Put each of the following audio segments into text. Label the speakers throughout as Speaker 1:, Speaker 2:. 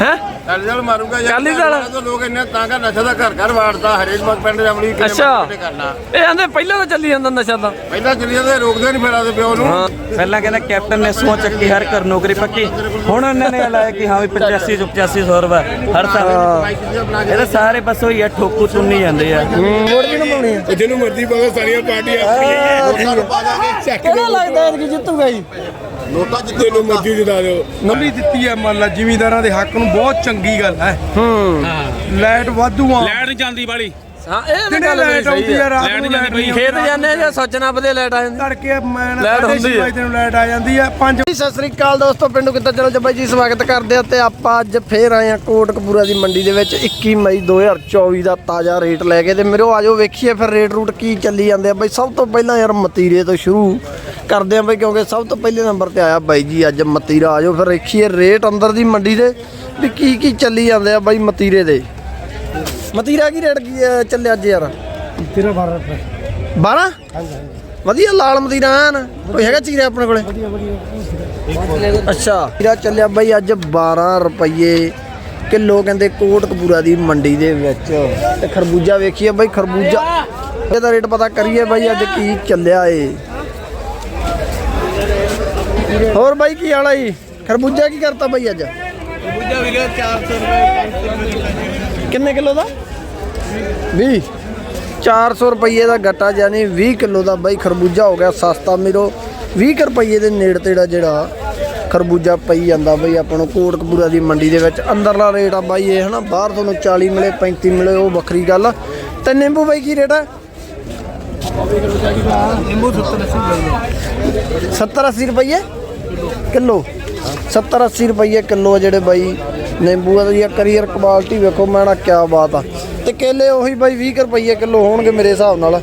Speaker 1: ਹੈ?
Speaker 2: ਅਕਾਲੀ ਦਲ ਮਾਰੂਗਾ ਯਾਰ
Speaker 1: ਅਕਾਲੀ ਦਲ?
Speaker 2: ਤਾਂ ਲੋਕ ਇੰਨੇ ਤਾਂ ਕਰ ਨਸ਼ਾ ਦਾ ਘਰ ਘਰ ਵਾੜਦਾ ਹਰੇਕ ਮਤ ਪਿੰਡ ਦੇ ਅਮਲੀ ਕਿੰਨੇ
Speaker 1: ਅੱਛਾ।
Speaker 2: ਮਤ ਕਰਨਾ।
Speaker 1: ਇਹ ਆਂਦੇ ਪਹਿਲਾਂ ਤਾਂ ਚੱਲੀ ਜਾਂਦਾ ਨਸ਼ਾ ਤਾਂ।
Speaker 2: ਪਹਿਲਾਂ ਚੱਲੀਆਂ ਤੇ ਰੋਕਦੇ ਨਹੀਂ ਫੇਰਾ ਦੇ ਪਿਓ ਨੂੰ।
Speaker 3: ਪਹਿਲਾਂ ਕਹਿੰਦਾ ਕੈਪਟਨ ਨੇ ਸੋਚ ਚੱਕੀ ਹਰ ਘਰ ਨੌਕਰੀ ਪੱਕੀ। ਹੁਣ ਉਹਨਾਂ ਨੇ ਲਾਇਆ ਕਿ ਹਾਂ ਵੀ 85 ਤੋਂ 85 ਰੁਪਏ ਹਰ ਸਾਲ। ਇਹ ਤਾਂ ਸਾਰੇ ਬਸ ਉਹੀ ਆ ਠੋਕੂ ਚੁੰਨੀ ਜਾਂਦੇ ਆ।
Speaker 4: ਵੋਟ ਕਿਹਨੂੰ ਪਾਉਣੀ ਆ।
Speaker 2: ਜਿਹਨੂੰ ਮਰਜ਼ੀ ਪਾਵੇ ਸਾਰੀਆਂ ਪਾਰਟੀਆਂ ਆਪਣੀਆਂ ਨੂੰ ਪਾ ਦਾਂਗੇ।
Speaker 4: ਕਿਹੜਾ ਲੱਗਦਾ ਹੈ ਕਿ ਜਿੱਤੂਗਾ ਜੀ?
Speaker 2: ਨੋਟਾ ਜਿੱਤੇ ਨੂੰ ਮਰਜ਼ੀ ਜਿਤਾ ਦਿਓ।
Speaker 5: ਨਵੀਂ ਦਿੱਤੀ ਹੈ ਮੰਨ ਲਾ ਜ਼ਿਮੀਂਦਾਰਾਂ ਦੇ ਹੱਕ ਨੂੰ ਬਹੁਤ ਚੰਗੀ ਗੱਲ ਹੈ। ਹੂੰ। ਲਾਈਟ ਵਾਧੂ ਆ।
Speaker 6: ਲੈਟ ਨਹੀਂ ਜਾਂਦੀ ਬਾਲੀ
Speaker 1: ਹਾਂ ਇਹ ਤਾਂ
Speaker 5: ਦਿਨੇ
Speaker 1: ਗੱਲ
Speaker 5: ਲਾਈਟ ਆਉਂਦੀ
Speaker 1: ਹੈ
Speaker 5: ਆ ਰਾਤ
Speaker 6: ਲਾਈਟ
Speaker 5: ਨੂੰ ਲਾਈਟ
Speaker 6: ਜਾਂਦੀ
Speaker 5: ਨਹੀਂ
Speaker 1: ਖੇਤ ਜਾਂਦੇ ਜਾਂ ਸੋਚਣਾ ਬਦੇ ਲੈਟ ਆ ਜਾਂਦੀ?
Speaker 5: ਤੜਕੇ ਮੈਂ
Speaker 1: ਲਾਈਟ ਹੁੰਦੀ
Speaker 5: ਛੇ
Speaker 1: ਆ।
Speaker 5: ਵਜੇ ਨੂੰ ਲਾਈਟ ਆ ਜਾਂਦੀ ਆ 5
Speaker 4: ਜੀ ਸਤਿ ਸ੍ਰੀ ਅਕਾਲ ਦੋਸਤੋ ਪਿੰਡੂ ਕਿੱਦਾਂ ਚਲੋ? ਜੱਬਾਈ ਜੀ ਸਵਾਗਤ ਕਰਦੇ ਆ ਤੇ ਆਪਾਂ ਅੱਜ ਫੇਰ ਆਏ ਆ ਕੋਟਕਪੂਰਾ ਦੀ ਮੰਡੀ ਦੇ ਵਿੱਚ। 21 ਮਈ 2024 ਦਾ ਤਾਜ਼ਾ ਰੇਟ ਲੈ ਕੇ। ਤੇ ਮੇਰੇ ਆਜੋ ਵੇਖੀਏ ਫਿਰ ਰੇਟ ਰੂਟ ਕੀ ਚੱਲੀ ਜਾਂਦੇ ਆ। ਬਈ ਸਭ ਤੋਂ ਪਹਿਲਾਂ ਯਾਰ ਮਤੀਰੇ ਤੋਂ ਸ਼ੁਰੂ। ਕਰਦੇ ਆ ਬਈ ਕਿਉਂਕਿ ਸਭ ਤੋਂ ਪਹਿਲੇ ਨੰਬਰ ਤੇ ਆਇਆ ਬਾਈ ਜੀ ਅੱਜ ਮਤੀਰਾ ਆਜੋ। ਫਿਰ ਵੇਖੀਏ ਰੇਟ ਅੰਦਰ ਦੀ ਮੰਡੀ ਦੇ ਵੀ ਕੀ ਕੀ ਚੱਲੀ ਜਾਂਦੇ ਆ ਬਾਈ ਮਤੀਰੇ ਦੇ। ਮਤੀਰਾ ਕੀ ਰੇਟ ਕੀ ਚੱਲਿਆ ਅੱਜ ਯਾਰ?
Speaker 5: ਤੇਰਾ 12 ਰੁਪਏ।
Speaker 4: 12 ਵਧੀਆ ਲਾਲ ਮਦੀਨਾ ਐਨ ਕੋਈ ਹੈਗਾ ਚੀਰੇ ਆਪਣੇ ਕੋਲੇ? ਅੱਛਾ ਚੀਰਾ ਚੱਲਿਆ ਬਾਈ ਅੱਜ 12 ਰੁਪਏ ਕਿਲੋ ਕਹਿੰਦੇ ਕੋਟਕਪੂਰਾ ਦੀ ਮੰਡੀ ਦੇ ਵਿੱਚ। ਤੇ ਖਰਬੂਜਾ ਵੇਖੀਏ ਬਾਈ ਖਰਬੂਜਾ ਇਹਦਾ ਰੇਟ ਪਤਾ ਕਰੀਏ ਬਾਈ ਅੱਜ ਕੀ ਚੱਲਿਆ ਏ। ਹੋਰ ਬਾਈ ਕੀ ਹਾਲ ਆ ਜੀ? ਖਰਬੂਜਾ ਕੀ ਕਰਤਾ ਬਾਈ ਅੱਜ? ਖਰਬੂਜਾ ਵੀ 400 ਰੁਪਏ ਕਿੰਨੇ ਕਿਲੋ ਦਾ? 20 400 ਰੁਪਏ ਦਾ ਗੱਟਾ ਯਾਨੀ 20 ਕਿਲੋ ਦਾ ਬਾਈ ਖਰਬੂਜਾ ਹੋ ਗਿਆ ਸਸਤਾ ਮੇਰੋ 20 ਕੁ ਰੁਪਏ ਦੇ ਨੇੜੇ ਤੇੜਾ ਜਿਹੜਾ ਖਰਬੂਜਾ ਪਈ ਜਾਂਦਾ ਬਾਈ ਆਪਾਂ ਨੂੰ ਕੋਟਕਪੂਰਾ ਦੀ ਮੰਡੀ ਦੇ ਵਿੱਚ। ਅੰਦਰਲਾ ਰੇਟ ਆ ਬਾਈ ਇਹ ਹਨਾ? ਬਾਹਰ ਤੁਹਾਨੂੰ 40 ਮਿਲੇ 35 ਮਿਲੇ ਉਹ ਵੱਖਰੀ ਗੱਲ। ਆ ਤੇ ਨਿੰਬੂ ਬਾਈ ਕੀ ਰੇਟ ਆ? ਨਿੰਬੂ 70 80 ਰੁਪਏ ਕਿਲੋ? 70 80 ਰੁਪਏ ਕਿਲੋ ਜਿਹੜੇ ਬਾਈ। ਨਿੰਬੂ ਆ ਦੀ ਕਰੀਅਰ ਕੁਆਲਿਟੀ ਵੇਖੋ ਮੈਂ ਨਾ ਕੀ ਬਾਤ ਆ। ਤੇ ਕੇਲੇ ਉਹੀ ਬਾਈ 20 ਕੁ ਰੁਪਏ ਕਿਲੋ ਹੋਣਗੇ ਮੇਰੇ ਹਿਸਾਬ ਨਾਲ।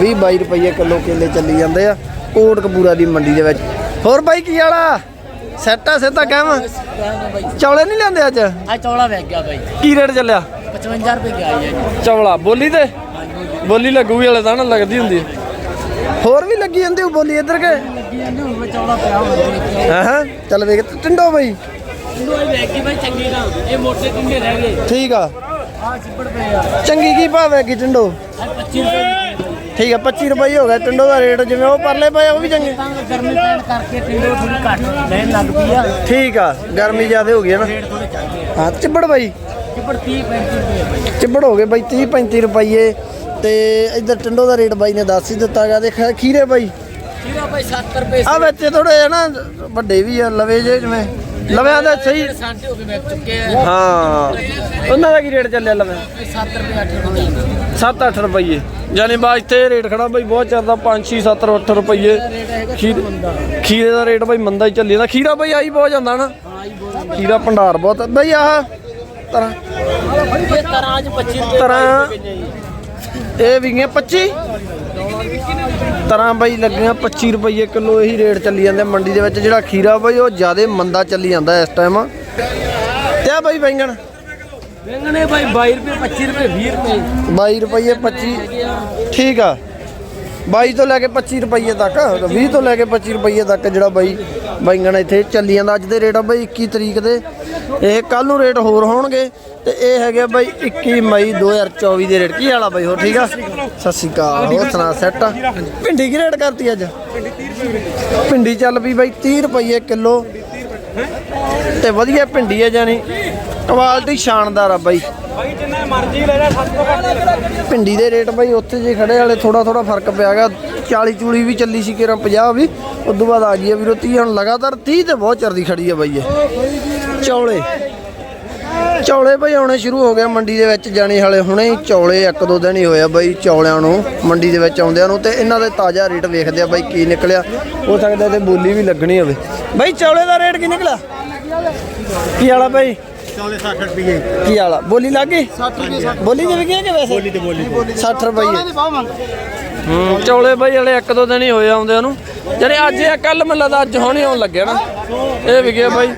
Speaker 4: 20 22 ਰੁਪਏ ਕਿਲੋ ਕੇਲੇ ਚੱਲੀ ਜਾਂਦੇ ਆ ਕੋਟਕਪੂਰਾ ਦੀ ਮੰਡੀ ਦੇ ਵਿੱਚ। ਹੋਰ ਬਾਈ ਕੀ ਵਾਲਾ ਸੈੱਟ ਆ ਸਿੱਧਾ ਕਹਿਮ ਚੌਲੇ ਨਹੀਂ ਲੈਂਦੇ ਅੱਜ?
Speaker 7: ਆ ਚੌਲਾ ਵੇਚ ਗਿਆ ਬਾਈ।
Speaker 4: ਕੀ ਰੇਟ ਚੱਲਿਆ?
Speaker 7: 55 ਰੁਪਏ ਗਿਆ ਜੀ।
Speaker 1: ਚਵਲਾ ਬੋਲੀ ਤੇ? ਬੋਲੀ ਲੱਗੂਗੀ ਵਾਲੇ ਤਾਂ ਨਾ ਲੱਗਦੀ ਹੁੰਦੀ। ਹੈ
Speaker 4: ਹੋਰ ਵੀ ਲੱਗੀ ਜਾਂਦੇ ਉਹ ਬੋਲੀ ਇੱਧਰ ਕੇ?
Speaker 7: ਲੱਗੀ ਜਾਂਦੇ ਹੁਣ ਪਿਆ
Speaker 4: ਹਾਂ ਹਾਂ ਚੱਲ ਵੇਖ ਟਿੰਡੋ ਬਾਈ।
Speaker 7: ਇਹ ਬਾਈ ਚੰਗੀ ਨਾ ਇਹ ਮੋਟੇ ਕਿੰਨੇ ਰਹਿ ਗਏ।
Speaker 4: ਠੀਕ ਆ।
Speaker 7: ਆ ਚਿੱਪੜ ਪਏ ਆ।
Speaker 4: ਚੰਗੀ ਕੀ ਭਾਅ ਹੈ ਕੀ ਟਿੰਡੋ?
Speaker 7: ਆ 25 ਰੁਪਏ ਦੀ
Speaker 4: ਠੀਕ ਆ 25 ਰੁਪਏ ਹੋ ਗਿਆ ਟਿੰਡੋ ਦਾ ਰੇਟ ਜਿਵੇਂ ਉਹ ਪਰਲੇ ਪਏ ਉਹ ਵੀ ਚੰਗੇ।
Speaker 7: ਤਾਂ ਗਰਮੀ ਪੈਣ ਕਰਕੇ ਟਿੰਡੋ ਥੋੜੀ ਘੱਟ ਲੈਣ ਲੱਗ ਪਈ ਆ।
Speaker 4: ਠੀਕ ਆ ਗਰਮੀ ਜ਼ਿਆਦਾ ਹੋ ਗਈ ਹੈ ਨਾ।
Speaker 7: ਰੇਟ ਥੋੜੇ
Speaker 4: ਹਾਂ ਬਾਈ।
Speaker 7: ਚਿੱਪੜ 30 35 ਰੁਪਏ
Speaker 4: ਚਿੱਬੜ ਹੋ ਗਏ ਬਾਈ 30 35 ਰੁਪਏ ਤੇ ਇੱਧਰ ਟਿੰਡੋ ਦਾ ਰੇਟ ਬਾਈ ਨੇ ਦੱਸ ਹੀ ਦਿੱਤਾ ਗਾ। ਦੇਖ ਖੀਰੇ ਬਾਈ।
Speaker 7: ਖੀਰਾ ਬਾਈ 70 ਰੁਪਏ
Speaker 4: ਆ ਵਿੱਚ ਥੋੜੇ ਨਾ ਵੱਡੇ ਵੀ ਆ ਲਵੇ ਜੇ ਜਿਵੇਂ। ਲਵਿਆਂ ਦਾ ਸਹੀ।
Speaker 7: ਸਾਡੇ ਹੋ ਗਏ ਵੇਚ ਚੁੱਕੇ ਆ।
Speaker 4: ਹਾਂ। ਉਹਨਾਂ ਦਾ ਕੀ ਰੇਟ ਚੱਲਿਆ ਲਵੇ?
Speaker 7: 7 ਰੁਪਏ 8 ਰੁਪਏ।
Speaker 1: 7-8 ਰੁਪਏ ਯਾਨੀ ਬਾ ਇੱਥੇ ਰੇਟ ਖੜਾ ਬਈ ਬਹੁਤ ਚੱਲਦਾ 5 6 7 8 ਰੁਪਏ ਖੀਰੇ ਖੀਰੇ ਦਾ ਰੇਟ ਬਈ ਮੰਦਾ ਹੀ ਚੱਲੀ ਜਾਂਦਾ। ਖੀਰਾ ਬਈ ਆਈ ਬਹੁਤ ਜਾਂਦਾ ਨਾ।
Speaker 4: ਖੀਰਾ ਭੰਡਾਰ ਬਹੁਤ। ਬਾਈ ਆਹ ਤਰਾਂ
Speaker 7: ਇਹ ਤਰ੍ਹਾਂ ਅੱਜ 25 ਰੁਪਏ
Speaker 4: ਤਰਾਂ। ਇਹ ਵੀ ਗਈਆਂ 25 ਤਰਾਂ ਬਾਈ ਲੱਗੀਆਂ 25 ਰੁਪਏ ਕਿਲੋ ਇਹੀ ਰੇਟ ਚੱਲੀ ਜਾਂਦੇ ਮੰਡੀ ਦੇ ਵਿੱਚ। ਜਿਹੜਾ ਖੀਰਾ ਬਾਈ ਉਹ ਜ਼ਿਆਦਾ ਮੰਦਾ ਚੱਲੀ ਜਾਂਦਾ ਇਸ ਟਾਈਮ ਤੇ ਆ ਬਾਈ ਬੈਂਗਣ।
Speaker 7: ਬੈਂਗਣੇ ਬਾਈ 22 ਰੁਪਏ 25 ਰੁਪਏ 20 ਰੁਪਏ।
Speaker 4: 22 ਰੁਪਏ 25 ਠੀਕ ਆ। 22 ਤੋਂ ਲੈ ਕੇ 25 ਰੁਪਏ ਤੱਕ 20 ਤੋਂ ਲੈ ਕੇ 25 ਰੁਪਏ ਤੱਕ ਜਿਹੜਾ ਬਾਈ ਬੈਂਗਣ ਇੱਥੇ ਚੱਲੀ ਜਾਂਦਾ। ਅੱਜ ਦੇ ਰੇਟ ਆ ਬਾਈ 21 ਤਰੀਕ ਦੇ। ਇਹ ਕੱਲ ਨੂੰ ਰੇਟ ਹੋਰ ਹੋਣਗੇ। ਤੇ ਇਹ ਹੈਗੇ ਬਾਈ 21 ਮਈ 2024 ਦੇ ਰੇਟ। ਕੀ ਵਾਲਾ ਬਾਈ ਹੋ ਠੀਕ ਆ? ਸਤਿ ਸ਼੍ਰੀ ਅਕਾਲ, ਹੋਰ ਸੁਣਾ, ਸੈੱਟ ਆ? ਭਿੰਡੀ ਕੀ ਰੇਟ ਕਰਤੀ ਅੱਜ? ਭਿੰਡੀ ਚੱਲ ਪਈ ਬਾਈ 30 ਰੁਪਏ ਕਿਲੋ। ਤੇ ਵਧੀਆ ਭਿੰਡੀ ਆ ਜਾਨੀ ਕੁਆਲਿਟੀ ਸ਼ਾਨਦਾਰ ਆ ਬਾਈ। ਭਿੰਡੀ ਦੇ ਰੇਟ ਬਾਈ ਉੱਥੇ ਜੇ ਖੜੇ ਵਾਲੇ ਥੋੜਾ ਥੋੜਾ ਫ਼ਰਕ ਪਿਆ ਗਿਆ 40 ਚੂਲੀ ਵੀ ਚੱਲੀ ਸੀ ਕਿਰਾਂ 50 ਵੀ ਉਦੋਂ ਬਾਅਦ ਆ ਗਈ ਆ ਵੀਰੋ 30 ਹੁਣ ਲਗਾਤਾਰ 30 ਤੇ ਬਹੁਤ ਚਰਦੀ ਖੜੀ ਆ ਬਾਈ ਇਹ। ਚੌਲੇ। ਚੌਲੇ ਬਾਈ ਆਉਣੇ ਸ਼ੁਰੂ ਹੋ ਗਏ ਮੰਡੀ ਦੇ ਵਿੱਚ ਜਾਣੀ ਹਾਲੇ ਹੁਣੇ ਹੀ ਚੌਲੇ ਇੱਕ ਦੋ ਦਿਨ ਹੀ ਹੋਇਆ ਬਾਈ ਚੌਲਿਆਂ ਨੂੰ ਮੰਡੀ ਦੇ ਵਿੱਚ ਆਉਂਦਿਆਂ ਨੂੰ ਤੇ ਇਹਨਾਂ ਦੇ ਤਾਜ਼ਾ ਰੇਟ ਵੇਖਦੇ ਆ ਬਾਈ ਕੀ ਨਿਕਲਿਆ। ਹੋ ਸਕਦਾ ਤੇ ਬੋਲੀ ਵੀ ਲੱਗਣੀ ਹੋਵੇ। ਬਾਈ ਚੌਲੇ ਦਾ ਰੇਟ ਕੀ ਨਿਕਲਿਆ? ਕੀ ਵਾਲਾ ਬਾਈ? ਚੌਲੇ 60 ਰੁਪਏ ਕੀ ਵਾਲਾ? ਬੋਲੀ ਲੱਗ ਗਈ? 60 ਰੁਪਏ ਬੋਲੀ ਦੇ ਵਿਕਿਆ ਕਿ ਵੈਸੇ? ਬੋਲੀ ਤੇ ਬੋਲੀ 60 ਰੁਪਏ
Speaker 1: ਹੂੰ ਚੌਲੇ ਬਈ ਹਲੇ ਇੱਕ ਦੋ ਦਿਨ ਹੀ ਹੋਏ ਆਉਂਦੇ ਨੂੰ। ਜਿਹੜੇ ਅੱਜ ਆ ਕੱਲ ਮੈਨੂੰ ਲੱਗਦਾ ਅੱਜ ਹੁਣੇ ਆਉਣ ਲੱਗਿਆ ਨਾ। ਇਹ ਵਿਕਿਆ ਬਾਈ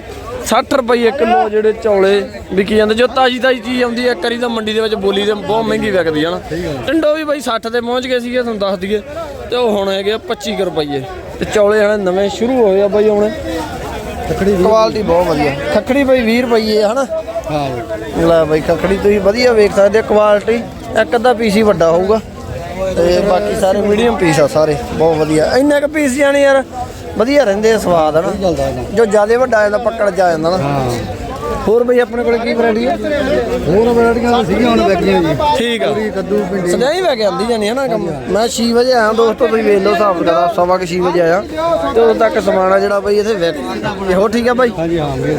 Speaker 1: 60 ਰੁਪਏ ਕਿਲੋ ਜਿਹੜੇ ਚੌਲੇ ਵਿਕੀ ਜਾਂਦੇ। ਜੋ ਤਾਜੀ ਤਾਜੀ ਚੀਜ਼ ਆਉਂਦੀ ਹੈ ਕਰੀ ਤਾਂ ਮੰਡੀ ਦੇ ਵਿੱਚ ਬੋਲੀ ਤੇ ਬਹੁਤ ਮਹਿੰਗੀ ਵਿਕਦੀ ਹੈ ਨਾ। ਟਿੰਡੋ ਵੀ ਬਾਈ 60 ਤੇ ਪਹੁੰਚ ਗਏ ਸੀਗੇ ਤੁਹਾਨੂੰ ਦੱਸ ਦਈਏ। ਤੇ ਉਹ ਹੁਣ ਹੈਗੇ ਆ 25 ਕੁ ਰੁਪਏ ਤੇ ਚੌਲੇ ਹਲੇ ਨਵੇਂ ਸ਼ੁਰੂ ਹੋਏ ਆ ਬਾਈ ਆਉਣੇ
Speaker 4: ਕੁਆਲਿਟੀ ਬਹੁਤ ਵਧੀਆ। ਖੱਖੜੀ ਬਈ 20 ਰੁਪਏ ਹਨਾ? ਹਾਂ। ਲੈ ਬਈ ਖੱਖੜੀ ਤੁਸੀਂ ਵਧੀਆ ਵੇਖ ਸਕਦੇ ਕੁਆਲਿਟੀ ਇੱਕ ਅੱਧਾ ਪੀਸ ਹੀ ਵੱਡਾ ਹੋਊਗਾ। ਤੇ ਬਾਕੀ ਸਾਰੇ ਮੀਡੀਅਮ ਪੀਸ ਆ ਸਾਰੇ ਬਹੁਤ ਵਧੀਆ। ਇੰਨੇ ਕ ਪੀਸ ਜਾਣੀ ਯਾਰ ਵਧੀਆ ਰਹਿੰਦੇ ਆ ਸਵਾਦ ਹਨਾ? ਜੋ ਜ਼ਿਆਦਾ ਵੱਡਾ ਆ ਜਾਂਦਾ ਪੱਕੜ ਜਾ ਜਾਂਦਾ ਨਾ। ਹੋਰ ਬਈ ਆਪਣੇ ਕੋਲ ਕੀ ਵੈਰਾਈਟੀ ਹੈ
Speaker 5: ਹੋਰ ਵੈਰਾਈਟੀਆਂ ਤਾਂ ਸੀਗੀਆਂ ਹੁਣ ਬੈਗੀਆਂ ਜੀ।
Speaker 4: ਠੀਕ ਆ।
Speaker 5: ਕੱਦੂ ਪਿੰਡੀ
Speaker 4: ਸਜਾਈ ਵੈ ਕੇ ਆਂਦੀ ਜਾਨੀ ਹੈ ਨਾ ਕੰਮ? ਮੈਂ 6 ਵਜੇ ਆਇਆ ਦੋਸਤੋ ਤੁਸੀਂ ਵੇਖ ਲਓ ਹਿਸਾਬ ਕਰਾ ਸਵਾ ਕੇ 6 ਵਜੇ ਆਇਆ। ਤੇ ਉਦੋਂ ਤੱਕ ਸਮਾਨ ਆ ਜਿਹੜਾ ਬਈ ਇੱਥੇ ਵਿਕ ਇਹ ਹੋ ਠੀਕ ਆ ਬਾਈ?
Speaker 5: ਹਾਂਜੀ ਹਾਂ ਵੀਰ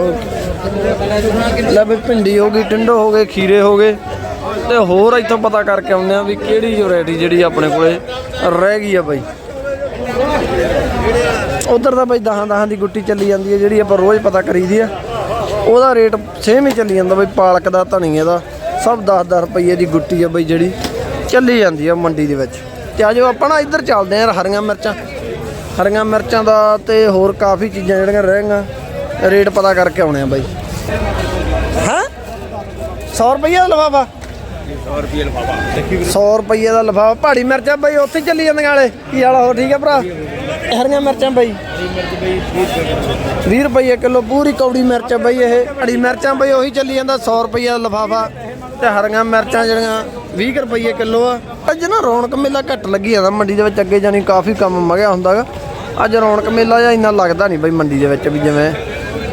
Speaker 4: ਓਕੇ। ਲੈ ਬਈ ਭਿੰਡੀ ਹੋ ਗਈ ਟਿੰਡੋ ਹੋ ਗਏ ਖੀਰੇ ਹੋ ਗਏ। ਤੇ ਹੋਰ ਇੱਥੋਂ ਪਤਾ ਕਰਕੇ ਆਉਂਦੇ ਆ ਵੀ ਕਿਹੜੀ ਵੈਰਾਈਟੀ ਜਿਹੜੀ ਆਪਣੇ ਕੋਲੇ ਰਹਿ ਗਈ ਆ ਬਾਈ। ਉਧਰ ਤਾਂ ਬਾਈ ਦਹਾਂ ਦਹਾਂ ਦੀ ਗੁੱਟੀ ਚੱਲੀ ਜਾਂਦੀ ਹੈ ਜਿਹੜੀ ਆਪਾਂ ਰੋਜ਼ ਪਤਾ ਕਰੀਦੀ ਆ। ਉਹਦਾ ਰੇਟ ਸੇਮ ਹੀ ਚੱਲੀ ਜਾਂਦਾ ਬਾਈ, ਪਾਲਕ ਦਾ, ਧਨੀਏ ਦਾ, ਸਭ 10-10 ਰੁਪਏ ਦੀ ਗੁੱਟੀ ਆ ਬਈ, ਜਿਹੜੀ ਚੱਲੀ ਜਾਂਦੀ ਆ ਮੰਡੀ ਦੇ ਵਿੱਚ। ਤੇ ਆਜੋ ਆਪਾਂ ਨਾ, ਇੱਧਰ ਚੱਲਦੇ ਆ ਹਰੀਆਂ ਮਿਰਚਾਂ। ਹਰੀਆਂ ਮਿਰਚਾਂ ਦਾ ਤੇ ਹੋਰ ਕਾਫੀ ਚੀਜ਼ਾਂ ਜਿਹੜੀਆਂ ਰਹਿ ਗਈਆਂ, ਰੇਟ ਪਤਾ ਕਰਕੇ ਆਉਣੇ ਆ ਬਾਈ। ਹਾਂ? 100 ਰੁਪਏ ਦਾ ਲਫਾਫਾ? 100 ਰੁਪਏ ਲਫਾਫਾ 100 ਰੁਪਏ ਦਾ ਲਫਾਫਾ। ਪਹਾੜੀ ਮਿਰਚਾਂ ਬਾਈ, ਉੱਥੇ ਚੱਲੀ ਜਾਂਦੀਆਂ ਵਾਲੇ। ਕੀ ਵਾਲਾ ਹੋ ਠੀਕ ਆ ਭਰਾ? ਹਰੀਆਂ ਮਿਰਚਾਂ ਬਈ। 20 ਰੁਪਏ ਕਿਲੋ, ਪੂਰੀ ਕੌੜੀ ਮਿਰਚ ਆ ਬਈ ਇਹ। ਹਰੀ ਮਿਰਚਾਂ ਬਈ ਉਹੀ ਚੱਲੀ ਜਾਂਦਾ 100 ਰੁਪਏ ਦਾ ਲਫਾਫਾ। ਤੇ ਹਰੀਆਂ ਮਿਰਚਾਂ ਜਿਹੜੀਆਂ 20 ਰੁਪਏ ਕਿਲੋ ਆ। ਅੱਜ ਨਾ ਰੌਣਕ ਮੇਲਾ ਘੱਟ ਲੱਗੀ ਜਾਂਦਾ ਮੰਡੀ ਦੇ ਵਿੱਚ ਅੱਗੇ ਜਾਨੀ ਕਾਫੀ ਕੰਮ ਮਗਿਆ ਹੁੰਦਾਗਾ ਅੱਜ ਰੌਣਕ ਮੇਲਾ ਜਾਂ ਇੰਨਾ ਲੱਗਦਾ ਨਹੀਂ ਬਈ ਮੰਡੀ ਦੇ ਵਿੱਚ ਵੀ ਜਿਵੇਂ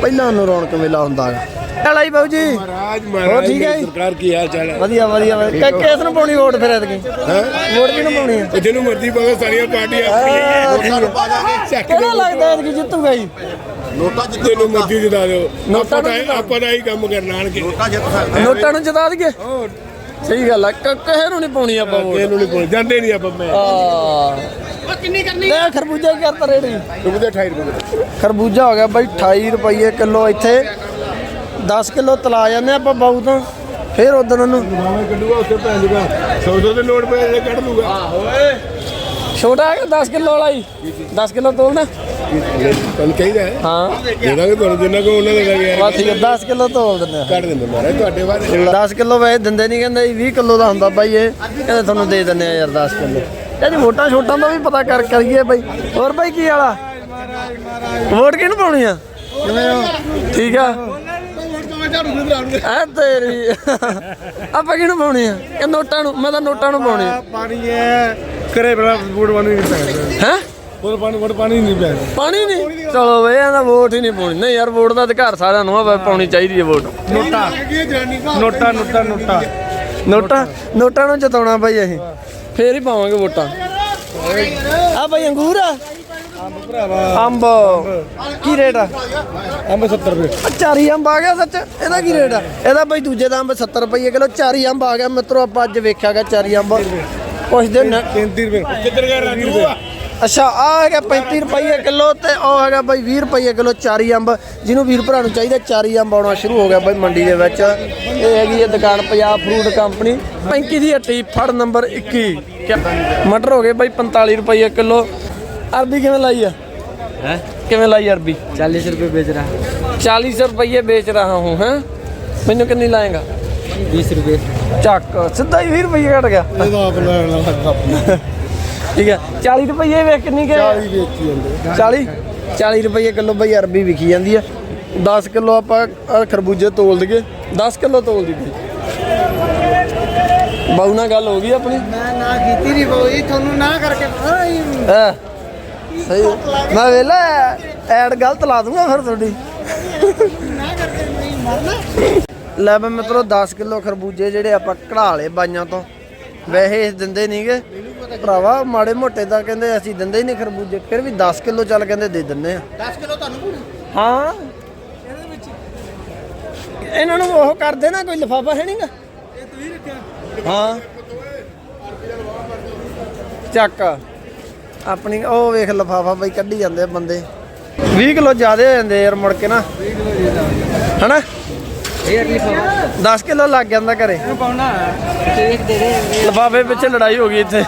Speaker 4: ਪਹਿਲਾਂ ਨੂੰ ਰੌਣਕ ਮੇਲਾ ਹੁੰਦਾਗਾ ਚਲ ਆਈ ਬਾਬੂ ਜੀ।
Speaker 2: ਰਾਜ
Speaker 4: ਹੋਰ ਠੀਕ ਹੈ ਜੀ?
Speaker 2: ਸਰਕਾਰ ਕੀ ਹਾਲ ਚਾਲ ਹੈ?
Speaker 4: ਵਧੀਆ ਵਧੀਆ ਵਧੀਆ। ਕਿ ਕਿਸ ਨੂੰ ਪਾਉਣੀ ਵੋਟ ਫਿਰ ਐਤਕੀ? ਵੋਟ ਕਿਹਨੂੰ ਪਾਉਣੀ ਆ
Speaker 2: ਉਹ ਜਿਹਨੂੰ ਮਰਜ਼ੀ ਪਾਵੇ ਸਾਰੀਆਂ ਪਾਰਟੀਆਂ
Speaker 4: ਠੀਕ ਹੈ।
Speaker 2: ਚੱਕ
Speaker 4: ਕਿਹੜਾ ਲੱਗਦਾ ਐਤਕੀ ਜਿੱਤੂਗਾ ਜੀ?
Speaker 2: ਨੋਟਾ ਜਿੱਤੇ ਨੂੰ ਮਰਜ਼ੀ ਜਿਤਾ ਦਿਓ।
Speaker 4: ਨੋਟਾਂ
Speaker 2: ਆਪਾਂ
Speaker 4: ਨੂੰ
Speaker 2: ਤਾਂ
Speaker 4: ਜਿਤਾ-
Speaker 2: ਆਪਾਂ ਦਾ ਹੀ ਕੰਮ ਕਰਨਾ ਆਣ ਕੇ
Speaker 4: ਨੋਟਾਂ ਨੂੰ ਜਿਤਾ ਦਈਏ? ਸਹੀ ਗੱਲ ਆ। ਕ- ਕਿਸੇ ਨੂੰ ਨਹੀਂ ਪਾਉਣੀ ਆਪਾਂ ਵੋਟ।
Speaker 2: ਇਹਨੂੰ ਨਹੀਂ ਕੋਲ ਜਾਂਦੇ ਨਹੀਂ ਆਪਾਂ ਮੈਂ।
Speaker 4: ਆ ਕਿੰਨੀ ਕਰਨੀ? ਲੈ ਖਰਬੂਜਾ ਕੀ ਕਰਤਾ ਰੇੜੀ?
Speaker 2: ਰੁਪਏ 28 ਰੁਪਏ
Speaker 4: ਖਰਬੂਜਾ ਹੋ ਗਿਆ ਬਾਈ 28 ਰੁਪਏ ਕਿਲੋ ਇੱਥੇ। 10 ਕਿਲੋ ਤਲਾ ਜਾਂਦੇ ਆਪਾਂ ਬਾਊ ਤੋਂ ਫਿਰ ਉਦੋਂ ਉਹਨੂੰ।
Speaker 2: ਮਾਮਾ ਕੱਢੂਗਾ ਉੱਥੇ ਭੈਣ ਜੂਗਾ 100 100 ਦੇ ਨੋਟ ਪਏ ਜਿਹੜੇ ਕੱਢ ਲੂਗਾ
Speaker 4: ਛੋਟਾ ਹੈਗਾ 10 ਕਿਲੋ ਵਾਲਾ ਹੀ। 10 ਕਿਲੋ ਤੋਲਣਾ।
Speaker 2: ਤੁਹਾਨੂੰ ਚਾਹੀਦਾ ਹੈ।
Speaker 4: ਹਾਂ
Speaker 2: ਦੇ ਦਾਂਗੇ ਤੁਹਾਨੂੰ ਜਿੰਨਾ ਕੋ ਉਹਨਾਂ ਦੇ ਦਾਂਗੇ
Speaker 4: ਬਸ ਠੀਕ ਹੈ 10 ਕਿਲੋ ਤੋਲ ਦਿੰਦੇ ਆ
Speaker 2: ਕੱਢ ਦਿੰਦੇ ਮਾਰੇ ਤੁਹਾਡੇ ਬਾਰੇ
Speaker 4: 10 ਕਿਲੋ ਵੈਸੇ ਦਿੰਦੇ ਨਹੀਂ ਕਹਿੰਦੇ 20 ਕਿਲੋ ਦਾ ਹੁੰਦਾ ਬਾਈ ਇਹ। ਕਹਿੰਦੇ ਤੁਹਾਨੂੰ ਦੇ ਦਿੰਦੇ ਆ ਯਾਰ 10 ਕਿਲੋ। ਇਹ ਜੀ ਵੋਟਾਂ ਛੋਟਾਂ ਦਾ ਵੀ ਪਤਾ ਕਰ ਕਰੀਏ ਬਾਈ। ਹੋਰ ਬਾਈ ਕੀ ਵਾਲਾ? ਵੋਟ ਕਿਹਨੂੰ ਪਾਉਣੀ ਆ। ਕਿਵੇਂ ਹੋ ਠੀਕ ਆ ਆ ਤੇਰੀ। ਆਪਾਂ ਕਿਹਨੂੰ ਪਾਉਣੀ ਆ? ਇਹ ਨੋਟਾਂ ਨੂੰ ਮੈਂ ਤਾਂ ਨੋਟਾਂ ਨੂੰ ਪਾਉਣੀ ਆ।
Speaker 5: ਪਾਣੀ ਹੈ ਕਰੇ ਬੜਾ ਵੋਟ ਪਾਣੀ ਨਹੀਂ ਪੈਂਦਾ।
Speaker 4: ਹੈ?
Speaker 5: ਵੋਟ ਪਾਣੀ ਵੋਟ ਪਾਣੀ ਨਹੀਂ ਪੈਂਦਾ।
Speaker 4: ਪਾਣੀ ਨਹੀਂ? ਚਲੋ ਬਈ ਇਹਦਾ ਵੋਟ ਹੀ ਨਹੀਂ ਪਾਉਣੀ। ਨਹੀਂ ਯਾਰ ਵੋਟ ਦਾ ਅਧਿਕਾਰ ਸਾਰਿਆਂ ਨੂੰ ਆ ਪਾਉਣੀ ਚਾਹੀਦੀ ਹੈ ਵੋਟ।
Speaker 5: ਨੋਟਾ। ਨੋਟਾ ਨੋਟਾ ਨੋਟਾ।
Speaker 4: ਨੋਟਾਂ ਨੋਟਾਂ ਨੂੰ ਜਿਤਾਉਣਾ ਬਾਈ ਅਸੀਂ। ਫੇਰ ਹੀ ਪਾਵਾਂਗੇ ਵੋਟਾਂ। ਆ ਬਾਈ ਅੰਗੂਰ ਆ। ਅੰਬ ਕੀ ਰੇਟ ਆ?
Speaker 5: ਅੰਬ 70 ਰੁਪਏ।
Speaker 4: ਆ ਚਾਰੀ ਅੰਬ ਆ ਗਿਆ ਸੱਚ? ਇਹਦਾ ਕੀ ਰੇਟ ਆ? ਇਹਦਾ ਬਾਈ ਦੂਜੇ ਦਾ ਅੰਬ 70 ਰੁਪਏ ਕਿਲੋ ਚਾਰੀ ਅੰਬ ਆ ਗਿਆ। ਮਿੱਤਰੋ ਆਪਾਂ ਅੱਜ ਵੇਖਿਆਗਾ ਚਾਰੀ ਅੰਬ। ਕੁਛ ਦਿਨ
Speaker 5: 33 ਰੁਪਏ।
Speaker 2: ਕਿੱਧਰ ਗਿਆ ਰਾਜੂ?
Speaker 4: ਅੱਛਾ ਆ ਹੈਗਾ 35 ਰੁਪਏ ਕਿਲੋ ਤੇ ਉਹ ਹੈਗਾ ਬਾਈ 20 ਰੁਪਏ ਕਿਲੋ ਚਾਰੀ ਅੰਬ। ਜਿਹਨੂੰ ਵੀਰ ਭਰਾ ਨੂੰ ਚਾਹੀਦਾ ਚਾਰੀ ਅੰਬ ਆਉਣਾ ਸ਼ੁਰੂ ਹੋ ਗਿਆ ਬਾਈ ਮੰਡੀ ਦੇ ਵਿੱਚ। ਇਹ ਹੈਗੀ ਹੈ ਦੁਕਾਨ ਪੰਜਾਬ ਫਰੂਟ ਕੰਪਨੀ 35 ਦੀ ਹੱਟੀ ਫੜ ਨੰਬਰ 21 ਕਿਆ- ਮਟਰ ਹੋ ਗਏ ਬਾਈ 45 ਰੁਪਏ ਕਿਲੋ। ਅਰਬੀ ਕਿਵੇਂ ਲਾਈ ਆ
Speaker 3: ਹੈ
Speaker 4: ਕਿਵੇਂ ਲਾਈ ਅਰਬੀ
Speaker 3: 40 ਰੁਪਏ बेच रहा
Speaker 4: 40 ਰੁਪਏ ਵੇਚ ਰਹਾ ਹੂੰ ਹੈ ਮੈਨੂੰ ਕਿੰਨੀ ਲਾਏਗਾ
Speaker 3: 20 रुपए
Speaker 4: ਚੱਕ ਸਿੱਧਾ ਹੀ 20 ਰੁਪਏ ਘਟ ਗਿਆ
Speaker 5: ਇਹਦਾ ਆਪ ਲੈਣਾ
Speaker 4: ਠੀਕ ਹੈ 40 ਰੁਪਏ ਵੇਖ ਕਿੰਨੀ ਕਿ 40 ਵੇਚੀ ਜਾਂਦੇ 40 40 ਰੁਪਏ ਕਿਲੋ ਬਈ ਅਰਬੀ ਵਿਕੀ ਜਾਂਦੀ ਆ 10 ਕਿਲੋ ਆਪਾਂ ਆਹ ਖਰਬੂਜੇ ਤੋਲ ਦਈਏ 10 ਕਿਲੋ ਤੋਲ ਦਈਏ ਬਾਊ ਨਾਲ ਗੱਲ ਹੋ ਗਈ ਆਪਣੀ
Speaker 5: ਮੈਂ ਨਾ ਕੀਤੀ ਨਹੀਂ ਬੋਈ ਤੁਹਾਨੂੰ ਨਾ ਕਰਕੇ
Speaker 4: ਹਾਂ ਸਹੀ ਮੈਂ ਵੇਲਾ ਐਡ ਗਲਤ ਲਾ ਦੂੰਗਾ ਫਿਰ ਤੁਹਾਡੀ। ਲੈ ਬਈ ਮਿੱਤਰੋ 10 ਕਿਲੋ ਖਰਬੂਜੇ ਜਿਹੜੇ ਆਪਾਂ ਕਢਾ ਲਏ ਬਾਈਆਂ ਤੋਂ। ਵੈਸੇ ਦਿੰਦੇ ਨਹੀਂਗੇ। ਭਰਾਵਾ ਮਾੜੇ ਮੋਟੇ ਤਾਂ ਕਹਿੰਦੇ ਅਸੀਂ ਦਿੰਦੇ ਹੀ ਨਹੀਂ ਖਰਬੂਜੇ ਫਿਰ ਵੀ 10 ਕਿਲੋ ਚੱਲ ਕਹਿੰਦੇ ਦੇ ਦਿੰਨੇ ਆ। 10 ਕਿਲੋ ਤੁਹਾਨੂੰ ਹਾਂ। ਇਹਨਾਂ ਨੂੰ ਉਹ ਕਰਦੇ ਨਾ ਕੋਈ ਲਿਫਾਫਾ ਹੈ ਨਹੀਂਗਾ। ਇਹ ਤੁਸੀਂ ਰੱਖਿਆ। ਹਾਂ। ਚੱਕ। ਆਪਣੀ ਉਹ ਵੇਖ ਲਫਾਫਾ ਬਈ ਕੱਢੀ ਜਾਂਦੇ ਆ ਬੰਦੇ। 20 ਕਿਲੋ ਜ਼ਿਆਦੇ ਹੋ ਜਾਂਦੇ ਯਾਰ ਮੁੜ ਕੇ ਨਾ। ਹਨਾ? 10 ਕਿਲੋ ਲੱਗ ਜਾਂਦਾ ਘਰੇ। ਲਫਾਫੇ ਪਿੱਛੇ ਲੜਾਈ ਹੋ ਗਈ ਇੱਥੇ।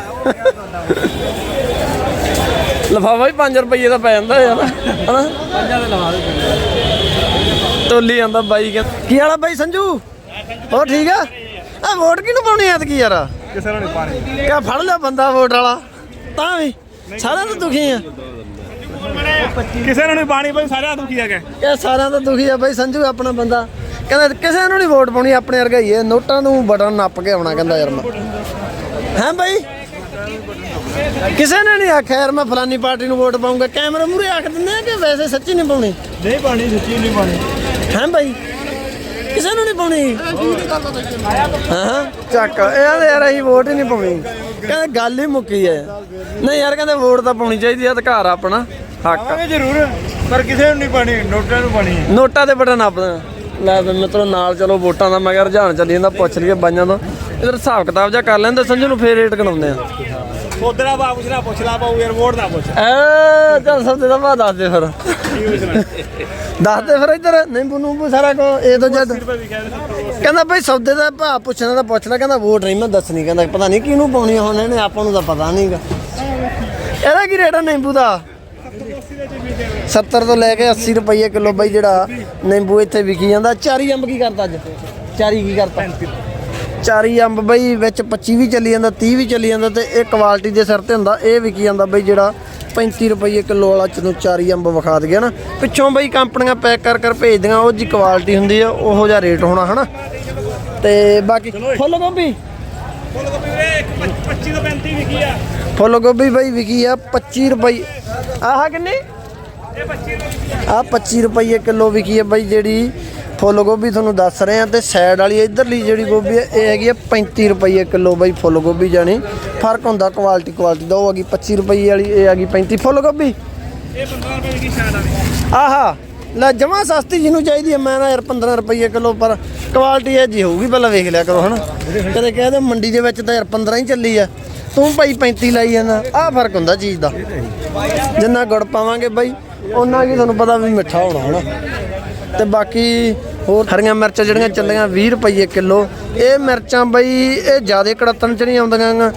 Speaker 4: ਲਫਾਫਾ ਹੀ 5 ਰੁਪਏ ਦਾ ਪੈ ਜਾਂਦਾ ਯਾਰ ਹਨਾ? ਦੇ ਤੋਲੀ ਜਾਂਦਾ ਬਾਈ ਕੀ ਵਾਲਾ ਬਾਈ ਸੰਜੂ? ਹੋਰ ਠੀਕ ਆ? ਆ ਵੋਟ ਕਿਹਨੂੰ ਪਾਉਣੀ ਐਤਕੀ ਯਾਰ?
Speaker 5: ਕਿਸੇ ਨੂੰ ਨਹੀਂ ਪਾਣੀ
Speaker 4: ਕਿਆ ਫੜ ਲਿਆ ਬੰਦਾ ਵੋਟ ਵਾਲਾ? ਤਾਂ ਵੀ। ਸਾਰਿਆਂ ਤੋਂ ਦੁਖੀ ਆ।
Speaker 2: ਕਿਸੇ ਨੂੰ ਨਹੀਂ ਬਾਣੀ ਬਈ ਸਾਰਿਆਂ ਦੁਖੀ ਹੈਗਾ।
Speaker 4: ਇਹ ਸਾਰਿਆਂ ਤੋਂ ਦੁਖੀ ਆ ਬਾਈ ਸੰਜੂ ਆਪਣਾ ਬੰਦਾ। ਕਹਿੰਦਾ ਕਿਸੇ ਨੂੰ ਨਹੀਂ ਵੋਟ ਪਾਉਣੀ ਆਪਣੇ ਵਰਗਾ ਹੀ ਹੈ ਨੋਟਾਂ ਨੂੰ ਬਟਨ ਨੱਪ ਕੇ ਆਉਣਾ ਕਹਿੰਦਾ ਯਾਰ ਮੈਂ। ਹੈਂ ਬਾਈ? ਕਿਸੇ ਨੇ ਨਹੀਂ ਆਖਿਆ ਯਾਰ ਮੈਂ ਫਲਾਨੀ ਪਾਰਟੀ ਨੂੰ ਵੋਟ ਪਾਉਂਗਾ ਕੈਮਰੇ ਮੂਰੇ ਆਖ ਦਿੰਦੇ ਆ ਕਿ ਵੈਸੇ ਸੱਚੀ ਨਹੀਂ ਪਾਉਣੀ?
Speaker 2: ਨਹੀਂ ਬਾਣੀ ਸੱਚੀ ਨਹੀਂ ਬਾਣੀ
Speaker 4: ਹੈਂ ਬਾਈ? ਕਿਸੇ ਨੂੰ ਨਹੀਂ ਪਾਉਣੀ? ਹਾਂ ਚੱਕ ਇਹ ਯਾਰ ਅਸੀਂ ਵੋਟ ਹੀ ਨਹੀਂ ਪਾਉਣੀ। ਕਹਿੰਦੇ ਗੱਲ ਹੀ ਮੁੱਕੀ ਹੈ ਨਹੀਂ ਯਾਰ ਕਹਿੰਦੇ ਵੋਟ ਤਾਂ ਪਾਉਣੀ ਚਾਹੀਦੀ ਹੈ ਅਧਿਕਾਰ ਆ ਆਪਣਾ ਹੱਕ ਆ।
Speaker 2: ਜ਼ਰੂਰ ਪਰ ਕਿਸੇ ਨੂੰ ਨਹੀਂ ਬਾਣੀ ਨੋਟਾਂ ਨੂੰ ਬਾਣੀ
Speaker 4: ਨੋਟਾਂ ਦੇ ਬਟਨ ਆਪਣਾ ਲੈ ਵੀ ਮਿੱਤਰੋ ਨਾਲ ਚਲੋ ਵੋਟਾਂ ਦਾ ਮਗਰ ਰੁਝਾਨ ਚੱਲੀ ਜਾਂਦਾ ਪੁੱਛ ਲਈਏ ਬਾਈਆਂ ਤੋਂ। ਇਧਰ ਹਿਸਾਬ ਕਿਤਾਬ ਜਾ ਕਰ ਲੈਂਦੇ ਸੰਜੂ ਨੂੰ ਫੇਰ ਰੇਟ ਗਣਾਉਂਦੇ ਆ।
Speaker 2: ਉਧਰਾ ਬਾ ਪੁੱਛਣਾ ਪੁੱਛ ਲਾ ਪਾਉ ਯਾਰ ਵੋਟ ਨਾ ਪੁੱਛ।
Speaker 4: ਐ ਚੱਲ ਸਭ ਦਾ ਬਾਅਦ ਦੱਸ ਦੇ ਫਿਰ। ਦੱਸ ਦੇ ਫਿਰ ਇਧਰ। ਨਿੰਬੂ ਨੂੰਬੂ ਸਾਰਾ ਕੋ ਇਹ ਤੋਂ ਜਦ ਕਹਿੰਦਾ ਭਾਈ ਸੌਦੇ ਦਾ ਭਾਅ ਪੁੱਛਣਾ ਤਾਂ ਪੁੱਛ ਲੈ ਕਹਿੰਦਾ ਵੋਟ ਨਹੀਂ ਮੈਂ ਦੱਸਣੀ ਕਹਿੰਦਾ ਪਤਾ ਨਹੀਂ ਕਿਹਨੂੰ ਪਾਉਣੀ ਹੁਣ ਇਹਨੇ ਆਪਾਂ ਨੂੰ ਤਾਂ ਪਤਾ ਨਹੀਂਗਾ ਇਹਦਾ ਕੀ ਰੇਟ ਆ ਨਿੰਬੂ ਦਾ? 70 ਤੋਂ ਲੈ ਕੇ 80 ਰੁਪਏ ਕਿਲੋ ਬਾਈ ਜਿਹੜਾ ਨਿੰਬੂ ਇੱਥੇ ਵਿਕੀ ਜਾਂਦਾ। ਚਾਰੀ ਅੰਬ ਕੀ ਕਰਦਾ ਅੱਜ? ਚਾਰੀ ਕੀ ਕਰਤਾ? ਚਾਰੀ ਅੰਬ ਬਈ ਵਿੱਚ 25 ਵੀ ਚੱਲੀ ਜਾਂਦਾ 30 ਵੀ ਚੱਲੀ ਜਾਂਦਾ ਤੇ ਇਹ ਕੁਆਲਿਟੀ ਦੇ ਸਿਰ ਤੇ ਹੁੰਦਾ ਇਹ ਵਿਕੀ ਜਾਂਦਾ ਬਈ ਜਿਹੜਾ 35 ਰੁਪਏ ਕਿਲੋ ਵਾਲਾ ਜਦੋਂ ਚਾਰੀ ਅੰਬ ਵਿਖਾ ਦਗੇ ਨਾ ਪਿੱਛੋਂ ਬਈ ਕੰਪਨੀਆਂ ਪੈਕ ਕਰ ਕਰ ਭੇਜਦੀਆਂ ਉਹ ਜੀ ਕੁਆਲਿਟੀ ਹੁੰਦੀ ਆ ਉਹੋ ਜਿਹਾ ਰੇਟ ਹੋਣਾ ਹਨਾ? ਤੇ ਬਾਕੀ ਫੁੱਲ ਗੋਭੀ?
Speaker 2: 25 ਤੋਂ 35 ਵਿਕੀ ਆ।
Speaker 4: ਫੁੱਲ ਗੋਭੀ ਬਈ ਵਿਕੀ ਆ 25 ਰੁਪਏ ਆਹ ਕਿੰਨੇ? ਆ। 25 ਰੁਪਏ ਕਿਲੋ ਵਿਕੀ ਹੈ ਬਾਈ ਜਿਹੜੀ ਫੁੱਲ ਗੋਭੀ ਤੁਹਾਨੂੰ ਦੱਸ ਰਹੇ ਆ ਤੇ ਸਾਈਡ ਵਾਲੀ ਇਧਰਲੀ ਜਿਹੜੀ ਗੋਭੀ ਹੈ ਇਹ ਹੈਗੀ ਆ 35 ਰੁਪਏ ਕਿਲੋ ਬਾਈ ਫੁੱਲ ਗੋਭੀ ਜਾਣੀ। ਫ਼ਰਕ ਹੁੰਦਾ ਕੁਆਲਿਟੀ ਕੁਆਲਿਟੀ ਦਾ ਉਹ ਹੈਗੀ 25 ਰੁਪਏ ਵਾਲੀ ਇਹ ਹੈਗੀ 35 ਫੁੱਲ ਗੋਭੀ?
Speaker 2: ਇਹ 15 ਰੁਪਏ
Speaker 4: ਆਹਾ ਲੈ ਜਮਾ ਸਸਤੀ ਜਿਹਨੂੰ ਚਾਹੀਦੀ ਹੈ ਮੈਂ ਨਾ ਯਾਰ 15 ਰੁਪਏ ਕਿਲੋ ਪਰ ਕੁਆਲਿਟੀ ਇਹ ਜੀ ਹੋਊਗੀ ਪਹਿਲਾਂ ਵੇਖ ਲਿਆ ਕਰੋ ਹਨਾ। ਕਦੇ ਕਹਿ ਦਿਓ ਮੰਡੀ ਦੇ ਵਿੱਚ ਤਾਂ ਯਾਰ 15 ਹੀ ਚੱਲੀ ਆ। ਤੂੰ ਭਾਈ 35 ਲਾਈ ਜਾਂਦਾ ਆਹ ਫ਼ਰਕ ਹੁੰਦਾ ਚੀਜ਼ ਦਾ। ਜਿੰਨਾ ਗੁੜ ਪਾਵਾਂਗੇ ਬਾਈ ਉਹਨਾਂ ਕੀ ਤੁਹਾਨੂੰ ਪਤਾ ਵੀ ਮਿੱਠਾ ਹੋਣਾ ਹਨਾ। ਤੇ ਬਾਕੀ ਹੋਰ ਹਰੀਆਂ ਮਿਰਚਾਂ ਜਿਹੜੀਆਂ ਚੱਲੀਆਂ 20 ਰੁਪਏ ਕਿਲੋ। ਇਹ ਮਿਰਚਾਂ ਬਈ ਇਹ ਜਿਆਦੇ ਕੜਤਨ ਚ ਨਹੀਂ ਆਉਂਦੀਆਂ ਗਾ।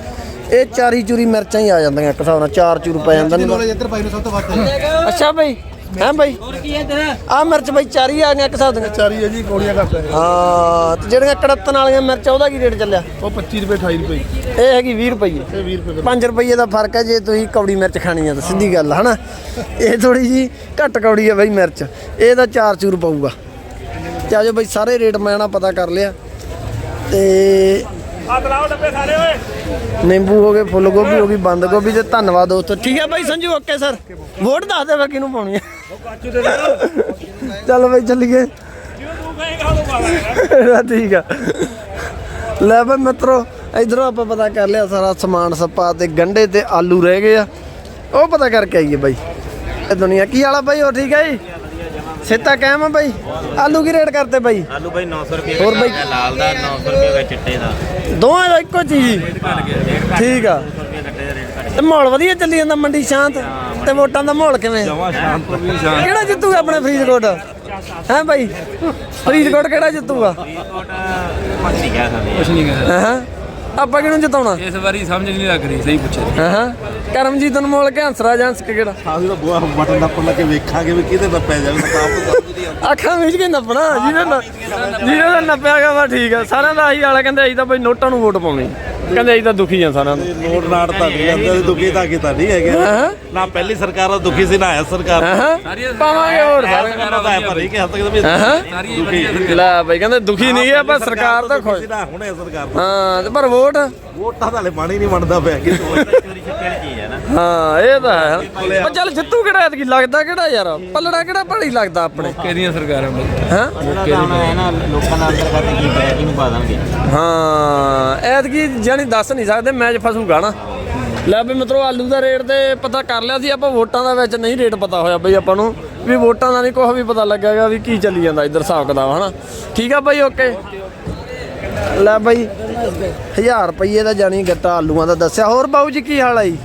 Speaker 4: ਇਹ ਚਾਰੀ ਚੂਰੀ ਮਿਰਚਾਂ ਹੀ ਆ ਜਾਂਦੀਆਂ ਇੱਕ ਹਿਸਾਬ ਨਾਲ ਚਾਰ ਚੂਰ ਪੈ ਜਾਂਦੇ ਨੇ।
Speaker 5: ਇੱਧਰ ਭਾਈ ਨੂੰ ਸਭ ਤੋਂ ਵੱਧ।
Speaker 4: ਅੱਛਾ ਬਈ। ਹੈ ਬਈ?
Speaker 7: ਹੋਰ ਕੀ ਹੈ ਤੇਰਾ?
Speaker 4: ਆ ਮਿਰਚ ਬਈ ਚਾਰੀ ਆ ਗਈਆਂ ਇੱਕ ਹਿਸਾਬ ਦੀਆਂ।
Speaker 5: ਚਾਰੀ ਹੈ ਜੀ ਗੋਲੀਆਂ ਕਰਦਾ ਹੈ
Speaker 4: ਹਾਂ ਤੇ ਜਿਹੜੀਆਂ ਕੜਤਨ ਵਾਲੀਆਂ ਮਿਰਚਾਂ ਉਹਦਾ ਕੀ ਰੇਟ ਚੱਲਿਆ?
Speaker 5: ਉਹ 25 ਰੁਪਏ 28 ਰੁਪਏ।
Speaker 4: ਇਹ ਹੈਗੀ 20 ਰੁਪਏ।
Speaker 5: ਇਹ 20 ਰੁਪਏ
Speaker 4: 5 ਰੁਪਏ ਦਾ ਫ਼ਰਕ ਹੈ ਜੇ ਤੁਸੀਂ ਕੌੜੀ ਮਿਰਚ ਖਾਣੀ ਆ ਤਾਂ ਸਿੱਧੀ ਗੱਲ ਹੈ ਹਨਾ? ਇਹ ਥੋੜੀ ਜੀ ਘੱਟ ਕੌੜੀ ਹੈ ਬਈ ਮਿਰਚ। ਇਹ ਤਾਂ ਚਾਰ ਚੂਰ ਪਊਗਾ। ਤੇ ਆਜੋ ਬਈ ਸਾਰੇ ਰੇਟ ਮੈਂ ਨਾ ਪਤਾ ਕਰ ਲਿਆ। ਤੇ
Speaker 2: ਹੱਥ ਲਾਓ ਡੱਬੇ ਸਾਰੇ ਓਏ।
Speaker 4: ਨਿੰਬੂ ਹੋ ਗਏ ਫੁੱਲ ਗੋਭੀ ਹੋ ਗਈ ਬੰਦ ਗੋਭੀ ਤੇ ਧੰਨਵਾਦ ਦੋਸਤੋ। ਠੀਕ ਹੈ ਬਾਈ ਸੰਜੂ ਓਕੇ ਸਰ। ਵੋਟ ਦੱਸ ਦੇ ਵਾ ਕਿਹਨੂੰ ਪਾਉਣੀ ਹੈ। ਚੱਲ ਬਾਈ ਚੱਲੀਏ। ਠੀਕ ਆ। ਲੈ ਬਈ ਮਿੱਤਰੋ ਇਧਰੋਂ ਆਪਾਂ ਪਤਾ ਕਰ ਲਿਆ ਸਾਰਾ ਸਮਾਨ ਸੱਪਾ ਤੇ ਗੰਡੇ ਤੇ ਆਲੂ ਰਹਿ ਗਏ ਆ। ਉਹ ਪਤਾ ਕਰਕੇ ਆਈਏ ਬਾਈ। ਇਹ ਦੁਨੀਆ ਕੀ ਵਾਲਾ ਬਾਈ ਉਹ ਠੀਕ ਹੈ ਜੀ? ਸਿੱਤਾ ਕਾਇਮ ਆ ਬਾਈ? ਆਲੂ ਕੀ ਰੇਟ ਕਰਤੇ ਬਾਈ?
Speaker 6: ਆਲੂ ਭਾਈ 900 ਰੁਪਏ
Speaker 4: ਹੋਰ ਬਾਈ?
Speaker 6: ਲਾਲ ਦਾ 900 ਰੁਪਏ ਦਾ ਚਿੱਟੇ ਦਾ।
Speaker 4: ਦੋਵਾਂ ਦਾ ਇੱਕੋ ਚੀਜ਼ ਠੀਕ ਆ। ਤੇ ਮਾਹੌਲ ਵਧੀਆ ਚੱਲੀ ਜਾਂਦਾ ਮੰਡੀ ਸ਼ਾਂਤ? ਤੇ ਵੋਟਾਂ ਦਾ ਮਾਹੌਲ ਕਿਵੇਂ? ਕਿਹੜਾ ਜਿੱਤੂਗਾ ਆਪਣੇ ਫਰੀਦਕੋਟ? ਹੈ ਬਾਈ? ਫਰੀਦਕੋਟ ਕਿਹੜਾ ਜਿੱਤੂਗਾ?
Speaker 6: ਕੁਝ ਨਹੀਂ ਕਹਿ ਸਕਦੇ।
Speaker 4: ਹਾਂ? ਆਪਾਂ ਕਿਹਨੂੰ ਜਿਤਾਉਣਾ?
Speaker 8: ਇਸ ਵਾਰੀ ਸਮਝ ਨਹੀਂ ਲੱਗ ਰਹੀ ਸਹੀ ਪੁੱਛਿਆ
Speaker 4: ਹਾਂ? ਕਰਮਜੀਤ ਅਨਮੋਲ ਕੇ ਹੰਸਰਾ ਜਾਂਸ ਕਿਹੜਾ?
Speaker 5: ਆਹ ਵੀ ਬੁਆ ਬਟਨ ਨੱਪ ਲਾ ਕੇ ਵੇਖਾਂਗੇ ਵੀ ਕਿਹਦੇ ਨੱਪਿਆ ਜਾਵੇ ਤਾਂ ਆਉਂਦਾ।
Speaker 4: ਅੱਖਾਂ ਵਿੱਚ ਕੇ ਨੱਪਣਾ? ਜਿਹਨੇ ਨਾ ਜਿਹਨੇ ਦਾ ਨੱਪਿਆ ਗਿਆ ਵਾ ਠੀਕ ਆ। ਸਾਰਿਆਂ ਦਾ ਆਹੀ ਵਾਲਾ ਕਹਿੰਦੇ ਅਸੀਂ ਤਾਂ ਬਈ ਨੋਟਾਂ ਨੂੰ ਵੋਟ ਪਾਉਣੀ। ਕਹਿੰਦੇ ਅਸੀਂ ਤਾਂ ਦੁਖੀ ਆ ਸਾਰਿਆਂ ਨੂੰ।
Speaker 5: ਨੋਟ ਨਾਟ ਤਾਂ ਨਹੀਂ ਜਾਂਦੇ ਦੁਖੀ ਤਾਂ ਕੀਤਾ ਨਹੀਂ ਹੈਗੇ। ਨਾ ਪਹਿਲੀ ਸਰਕਾਰ ਦੁਖੀ ਸੀ ਨਾ ਆਇਆ ਸਰਕਾਰ
Speaker 4: ਪਾਵਾਂਗੇ ਹੋਰ ਸਾਰੇ।
Speaker 5: ਸਰਕਾਰ ਤਾਂ ਹੈ ਪਰ ਇਹ ਕਿ ਹੱਦ ਤੱਕ ਵੀ ਦੁਖੀ
Speaker 4: ਲੈ ਬਈ ਕਹਿੰਦੇ ਦੁਖੀ ਨਹੀਂ ਆ ਪਰ ਸਰਕਾਰ ਤਾਂ ਖੁਸ਼।
Speaker 5: ਨਾ ਹੁਣੇ ਸਰਕਾਰ
Speaker 4: ਹਾਂ ਪਰ ਵੋਟ?
Speaker 5: ਵੋਟਾਂ ਤਾਂ ਹਲੇ ਪਾਣੀ ਨਹੀਂ ਬਣਦਾ ਪਿਆ ਕਿ
Speaker 6: ਚੋਰੀ ਛੱਪੇ ਵਾਲੀ ਚੀਜ਼। ਹੈ
Speaker 4: ਇਹ ਤਾਂ ਹੈ। ਪਰ ਚੱਲ ਜਿੱਤੂ ਕਿਹੜਾ ਐਤਕੀ ਲੱਗਦਾ ਕਿਹੜਾ ਯਾਰ? ਪੱਲੜਾ ਕਿਹੜਾ ਭੜੀ ਲੱਗਦਾ ਆਪਣੇ?
Speaker 8: ਕਿਹਦੀਆਂ ਸਰਕਾਰਾਂ ਬਈ
Speaker 4: ਹਾਂ?
Speaker 6: ਲੋਕਾਂ ਦਾ ਹੈ ਨਾ ਲੋਕਾਂ ਦਾ ਅੰਦਰ ਕਰਦੇ ਕੀ ਪੈ ਕਿਹਨੂੰ ਪਾ ਦਾਂਗੇ
Speaker 4: ਹਾਂ ਐਤਕੀ ਜਾਨੀ ਦੱਸ ਨਹੀਂ ਸਕਦੇ ਮੈਚ ਫਸੂਗਾ ਨਾ। ਲੈ ਵੀ ਮਿੱਤਰੋ ਆਲੂ ਦਾ ਰੇਟ ਤੇ ਪਤਾ ਕਰ ਲਿਆ ਸੀ ਆਪਾਂ ਵੋਟਾਂ ਦਾ ਵਿੱਚ ਨਹੀਂ ਰੇਟ ਪਤਾ ਹੋਇਆ ਬਈ ਆਪਾਂ ਨੂੰ। ਵੀ ਵੋਟਾਂ ਦਾ ਨਹੀਂ ਕੁਛ ਵੀ ਪਤਾ ਲੱਗਿਆਗਾ ਵੀ ਕੀ ਚੱਲੀ ਜਾਂਦਾ ਇੱਧਰ ਹਿਸਾਬ ਕਿਤਾਬ ਹਨਾ? ਠੀਕ ਆ ਬਾਈ ਓਕੇ। ਲੈ ਬਾਈ 1000 ਰੁਪਏ ਦਾ ਜਾਨੀ ਗੱਟਾ ਆਲੂਆਂ ਦਾ ਦੱਸਿਆ। ਹੋਰ ਬਾਊ ਜੀ ਕੀ ਹਾਲ ਆ ਜੀ?